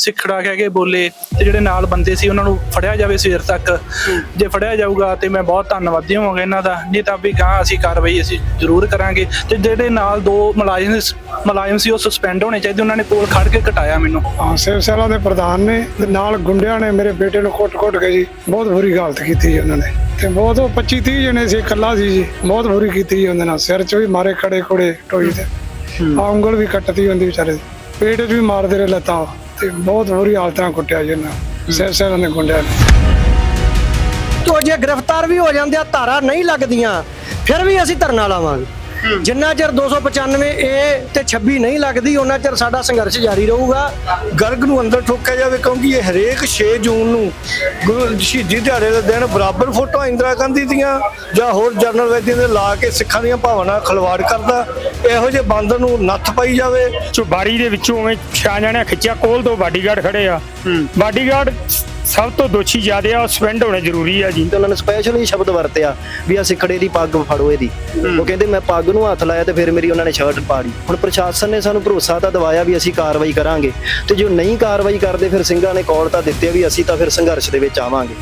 ਸਿੱਖੜਾ ਕਹਿ ਕੇ ਬੋਲੇ ਤੇ ਜਿਹੜੇ ਨਾਲ ਬੰਦੇ ਸੀ ਉਹਨਾਂ ਨੂੰ ਫੜਿਆ ਜਾਵੇ ਸਵੇਰ ਤੱਕ। ਜੇ ਫੜਿਆ ਜਾਊਗਾ ਤੇ ਮੈਂ ਬਹੁਤ ਧੰਨਵਾਦੀ ਹੋਵਾਂਗਾ ਇਹਨਾਂ ਦਾ। ਨਹੀਂ ਤਾਂ ਵੀ ਗਾਂ ਅਸੀਂ ਕਾਰਵਾਈ ਅਸੀਂ ਜ਼ਰੂਰ ਕਰਾਂਗੇ। ਤੇ ਜਿਹੜੇ ਨਾਲ ਦੋ ਮੁਲਾਜ਼ਮ ਮੁਲਾਜ਼ਮ ਸੀ ਉਹ ਸਸਪੈਂਡ ਹੋਣੇ ਚਾਹੀਦੇ ਉਹਨਾਂ ਨੇ ਕੋਲ ਖੜ ਕੇ ਕਟਾਇਆ ਮੈਨੂੰ। ਹਾਂ ਸਿਵ ਸੈਨਾ ਦੇ ਪ੍ਰਧਾਨ ਨੇ ਨਾਲ ਗੁੰਡਿਆਂ ਨੇ ਮੇਰੇ ਬੇਟੇ ਨੂੰ ਕੁੱਟ-ਕੁੱਟ ਕੇ ਜੀ ਬਹੁਤ ਬੁਰੀ ਹਾਲਤ ਕੀਤੀ ਜੀ ਉਹਨਾਂ ਨੇ। ਤੇ ਬਹੁਤ ਉਹ 25 30 ਜਣੇ ਸੀ ਇਕੱਲਾ ਸੀ ਜੀ ਬਹੁਤ ਬੁਰੀ ਕੀਤੀ ਜੀ ਉਹਨਾਂ ਨਾਲ। ਸਿਰ 'ਚ ਵੀ ਮਾਰੇ ਖੜੇ ਖੜੇ ਟੋਈ ਤੇ। ਆ ਉਂਗਲ ਵੀ ਕੱਟਤੀ ਹੁੰਦੀ ਵਿਚਾਰੇ। ਪੇਟ 'ਚ ਵੀ ਮਾਰਦੇ ਰਹੇ ਲੱਤਾਂ। ਤੇ ਬਹੁਤ ਬੁਰੀ ਹਾਲਤ ਕੁੱਟਿਆ ਜੀ ਸਿਵ ਸੈਨਾ ਦੇ ਗੁੰਡਿਆਂ ਨੇ। ਤੋ ਜੇ ਗ੍ਰਿਫਤਾਰ ਵੀ ਹੋ ਜਾਂਦੇ ਆ ਧਾਰਾ ਨਹੀਂ ਲੱਗਦੀਆਂ ਫਿਰ ਵੀ ਅਸੀਂ ਧਰਨਾ ਲਾਵਾਂਗੇ। ਜਿੰਨਾ ਚਿਰ 295 ਏ ਤੇ 26 ਨਹੀਂ ਲੱਗਦੀ ਉਹਨਾਂ ਚਿਰ ਸਾਡਾ ਸੰਘਰਸ਼ ਜਾਰੀ ਰਹੂਗਾ। ਗਰਗ ਨੂੰ ਅੰਦਰ ਠੋਕਿਆ ਜਾਵੇ ਕਿਉਂਕਿ ਇਹ ਹਰੇਕ 6 ਜੂਨ ਨੂੰ ਗੁਰੂ ਸ਼ਹੀਦੀ ਦਿਹਾੜੇ ਦੇ ਦਿਨ ਬਰਾਬਰ ਫੋਟੋ ਇੰਦਰਾ ਗਾਂਧੀ ਦੀਆਂ ਜਾਂ ਹੋਰ ਜਨਰਲ ਵੈਦੀਆਂ ਦੇ ਲਾ ਕੇ ਸਿੱਖਾਂ ਦੀਆਂ ਭਾਵਨਾ ਖਲਵਾੜ ਕਰਦਾ। ਇਹੋ ਜਿਹੇ ਬਾਂਦਰ ਨੂੰ ਨੱਥ ਪਾਈ ਜਾਵੇ। ਚੋ ਬਾਰੀ ਦੇ ਵਿੱਚੋਂ ਉਵੇਂ ਛਾ ਜਾਣਿਆ ਖਿੱਚਿਆ ਕੋਲ ਤੋਂ ਬਾਡੀਗਾਰਡ ਖੜੇ ਆ। ਬਾਡੀਗਾਰਡ ਸਭ ਤੋਂ ਦੋਸ਼ੀ ਜ਼ਿਆਦੇ ਆ ਉਹ ਸਪੈਂਡ ਹੋਣੇ ਜ਼ਰੂਰੀ ਆ ਜੀ। ਤੇ ਉਹਨਾਂ ਨੇ ਸਪੈਸ਼ਲ ਹੀ ਸ਼ਬਦ ਵਰਤਿਆ ਵੀ ਅਸੀਂ ਖੜੇ ਦੀ ਪੱਗ ਫੜੋ ਇਹਦੀ। ਉਹ ਕਹਿੰਦੇ ਮੈਂ ਪੱਗ ਨੂੰ ਹੱਥ ਲਾਇਆ ਤੇ ਫਿਰ ਮੇਰੀ ਉਹਨਾਂ ਨੇ ਸ਼ਰਟ ਪਾੜੀ। ਹੁਣ ਪ੍ਰਸ਼ਾਸਨ ਨੇ ਸਾਨੂੰ ਭਰੋਸਾ ਤਾਂ ਦਿਵਾਇਆ ਵੀ ਅਸੀਂ ਕਾਰਵਾਈ ਕਰਾਂਗੇ। ਤੇ ਜੋ ਨਹੀਂ ਕਾਰਵਾਈ ਕਰਦੇ ਫਿਰ ਸਿੰਘਾਂ ਨੇ ਕੌਲ ਤਾਂ ਦਿੱਤੇ ਵੀ ਅਸੀਂ ਤਾਂ ਫਿਰ ਸੰਘਰਸ਼ ਦੇ ਵਿੱਚ ਆਵਾਂਗੇ।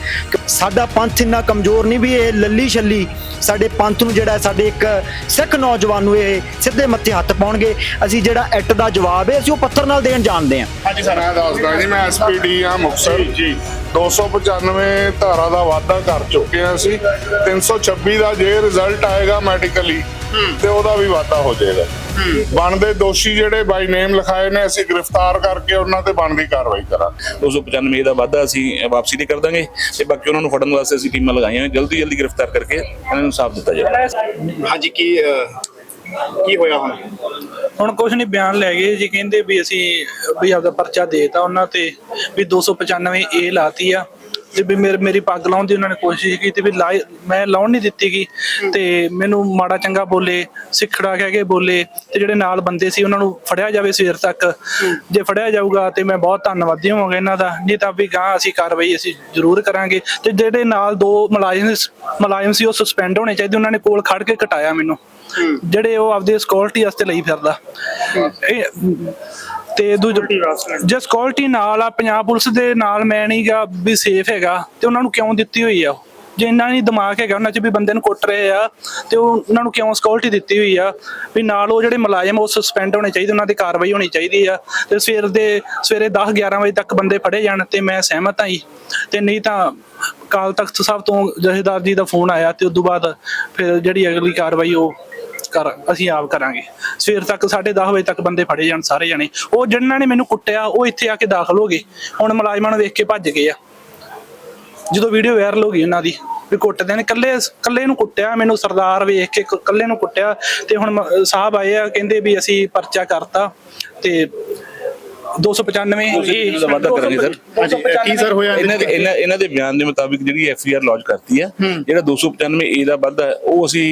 ਸਾਡਾ ਪੰਥ ਇੰਨਾ ਕਮਜ਼ੋਰ ਨਹੀਂ ਵੀ ਇਹ ਲੱਲੀ ਛੱਲੀ ਸਾਡੇ ਪੰਥ ਨੂੰ ਜਿਹੜਾ ਸਾਡੇ ਇੱਕ ਸਿੱਖ ਨੌਜਵਾਨ ਨੂੰ ਇਹ ਸਿੱਧੇ ਮੱਥੇ ਹੱਥ ਪਾਉਣਗੇ। ਅਸੀਂ ਜਿਹੜਾ ਐਕਟ ਦਾ ਜਵਾਬ ਹੈ ਅਸੀਂ ਉਹ ਪੱਥਰ ਨਾਲ ਦੇਣ ਜਾਣਦੇ ਹਾਂ। ਮੈਂ ਦੱਸਦਾ ਜੀ ਮੈਂ ਐਸਪੀਡੀ ਆ ਮੁਕਤਸਰ। ਜੀ। 295 ਧਾਰਾ ਦਾ ਵਾਅਦਾ ਕਰ ਚੁੱਕੇ ਹਾਂ ਅਸੀਂ। 326 ਦਾ ਜੇ ਰਿਜ਼ਲਟ ਆਏਗਾ ਮੈਡੀਕਲੀ ਤੇ ਉਹਦਾ ਵੀ ਵਾਅਦਾ ਹੋ ਜਾਏਗਾ। ਬਣਦੇ ਦੋਸ਼ੀ ਜਿਹੜੇ ਬਾਈ ਨੇਮ ਲਿਖਾਏ ਨੇ ਅਸੀਂ ਗ੍ਰਿਫਤਾਰ ਕਰਕੇ ਉਹਨਾਂ ਤੇ ਬਣਦੀ ਕਾਰਵਾਈ ਕਰਾਂਗੇ। 295 ਦਾ ਵਾਅਦਾ ਅਸੀਂ ਵਾਪਸੀ ਤੇ ਕਰ ਦਾਂਗੇ ਤੇ ਬਾਕੀ ਉਹਨਾਂ ਨੂੰ ਫੜਨ ਵਾਸਤੇ ਅਸੀਂ ਟੀਮਾਂ ਲਗਾਈਆਂ। ਜਲਦੀ ਜਲਦੀ ਗ੍ਰਿਫਤਾਰ ਕਰਕੇ ਇਹਨਾਂ ਨੂੰ ਸਾਫ਼ ਦਿੱਤਾ ਜਾਵੇ। ਹਾਂਜੀ ਕੀ ਕੀ ਹੋਇਆ ਹੁਣ? ਹੁਣ ਕੁਝ ਨਹੀਂ ਬਿਆਨ ਲੈ ਗਏ ਜੀ, ਕਹਿੰਦੇ ਵੀ ਅਸੀਂ, ਵੀ ਆਪਦਾ ਪਰਚਾ ਦੇਤਾ ਉਹਨਾਂ ਤੇ, ਵੀ 295 ਏ ਲਾਤੀ ਆ, ਤੇ ਵੀ ਮੇਰੇ, ਮੇਰੀ ਪੱਗ ਲਾਉਣ ਦੀ ਉਹਨਾਂ ਨੇ ਕੋਸ਼ਿਸ਼ ਕੀਤੀ, ਵੀ ਲਾਈ- ਮੈਂ ਲਾਉਣ ਨਹੀਂ ਦਿੱਤੀ ਗਈ ਤੇ ਮੈਨੂੰ ਮਾੜਾ ਚੰਗਾ ਬੋਲੇ, ਸਿੱਖੜਾ ਕਹਿ ਕੇ ਬੋਲੇ, ਤੇ ਜਿਹੜੇ ਨਾਲ ਬੰਦੇ ਸੀ ਉਹਨਾਂ ਨੂੰ ਫੜਿਆ ਜਾਵੇ ਸਵੇਰ ਤੱਕ। ਜੇ ਫੜਿਆ ਜਾਊਗਾ ਤੇ ਮੈਂ ਬਹੁਤ ਧੰਨਵਾਦੀ ਹੋਵਾਂਗਾ ਇਹਨਾਂ ਦਾ, ਨਹੀਂ ਤਾਂ ਵੀ ਗਾਂ ਅਸੀਂ ਕਾਰਵਾਈ ਅਸੀਂ ਜ਼ਰੂਰ ਕਰਾਂਗੇ। ਤੇ ਜਿਹੜੇ ਨਾਲ ਦੋ ਮੁਲਾਜ਼ਮ ਮੁਲਾਜ਼ਮ ਸੀ ਉਹ ਸਸਪੈਂਡ ਹੋਣੇ ਚਾਹੀਦੇ, ਉਹਨਾਂ ਨੇ ਕੋਲ ਖੜ ਕੇ ਕਟਾਇਆ ਮੈਨੂੰ। ਜਿਹੜੇ ਉਹ ਆਪਦੇ ਸਕਿਉਰਟੀ ਵਾਸਤੇ ਲਈ ਫਿਰਦਾ। ਇਹ ਤੇ ਦੂਜਾ ਜੇ ਸਕਿਉਰਟੀ ਨਾਲ ਆ ਪੰਜਾਬ ਪੁਲਿਸ ਦੇ ਨਾਲ ਮੈਂ ਨਹੀਂਗਾ ਵੀ ਸੇਫ ਹੈਗਾ ਤੇ ਉਹਨਾਂ ਨੂੰ ਕਿਉਂ ਦਿੱਤੀ ਹੋਈ ਆ? ਜੇ ਇੰਨਾ ਨਹੀਂ ਦਿਮਾਗ ਹੈਗਾ ਉਹਨਾਂ 'ਚ ਵੀ ਬੰਦੇ ਨੂੰ ਕੁੱਟ ਰਹੇ ਆ ਤੇ ਉਹ ਉਹਨਾਂ ਨੂੰ ਕਿਉਂ ਸਕਿਉਰਟੀ ਦਿੱਤੀ ਹੋਈ ਆ? ਵੀ ਨਾਲ ਉਹ ਜਿਹੜੇ ਮੁਲਾਜ਼ਮ ਉਹ ਸਸਪੈਂਡ ਹੋਣੇ ਚਾਹੀਦੇ ਉਹਨਾਂ ਦੀ ਕਾਰਵਾਈ ਹੋਣੀ ਚਾਹੀਦੀ ਆ। ਤੇ ਸਵੇਰ ਦੇ ਸਵੇਰੇ 10 11 ਵਜੇ ਤੱਕ ਬੰਦੇ ਫੜੇ ਜਾਣ ਤੇ ਮੈਂ ਸਹਿਮਤ ਹਾਂ ਜੀ। ਤੇ ਨਹੀਂ ਤਾਂ ਕਾਲ ਤਖਤ ਸਾਹਿਬ ਤੋਂ ਜਥੇਦਾਰ ਜੀ ਦਾ ਫੋਨ ਆਇਆ ਤੇ ਉਸ ਤੋਂ ਬਾਅਦ ਫਿਰ ਜਿਹੜੀ ਅਗਲੀ ਕਾਰਵਾਈ ਉਹ ਕਰ ਅਸੀਂ ਆਪ ਕਰਾਂਗੇ। ਸਵੇਰ ਤੱਕ 10:30 ਵਜੇ ਤੱਕ ਬੰਦੇ ਫੜੇ ਜਾਣ ਸਾਰੇ ਜਾਣੇ। ਉਹ ਜਿਨ੍ਹਾਂ ਨੇ ਮੈਨੂੰ ਕੁੱਟਿਆ, ਉਹ ਇੱਥੇ ਆ ਕੇ ਦਾਖਲ ਹੋ ਗਏ। ਹੁਣ ਮੁਲਾਜ਼ਮਾਂ ਨੂੰ ਵੇਖ ਕੇ ਭੱਜ ਗਏ ਆ। ਜਦੋਂ ਵੀਡੀਓ ਵਾਇਰਲ ਹੋ ਗਈ ਉਹਨਾਂ ਦੀ, ਵੀ ਕੁੱਟਦੇ ਨੇ। ਕੱਲੇ ਕੱਲੇ ਨੂੰ ਕੁੱਟਿਆ, ਮੈਨੂੰ ਸਰਦਾਰ ਵੇਖ ਕੇ ਕੱਲੇ ਨੂੰ ਕੁੱਟਿਆ ਤੇ ਹੁਣ ਸਾਹਿਬ ਆਏ ਆ, ਕਹਿੰਦੇ ਵੀ ਅਸੀਂ ਪਰਚਾ ਕਰਤਾ ਤੇ 295 ਇਹ ਦਾ ਵਾਅਦਾ ਕਰਾਂਗੇ ਸਰ। ਹਾਂਜੀ ਅਹ, ਕੀ ਸਰ ਹੋਇਆ? ਇਹਨਾਂ ਦੇ ਇਹਨਾਂ ਇਹਨਾਂ ਦੇ ਬਿਆਨ ਦੇ ਮੁਤਾਬਿਕ ਜਿਹੜੀ ਐਫ ਆਈ ਆਰ ਲੌਂਚ ਕਰਤੀ ਆ ਜਿਹੜਾ 295 ਏ ਦਾ ਵਾਅਦਾ ਹੈ, ਉਹ ਅਸੀਂ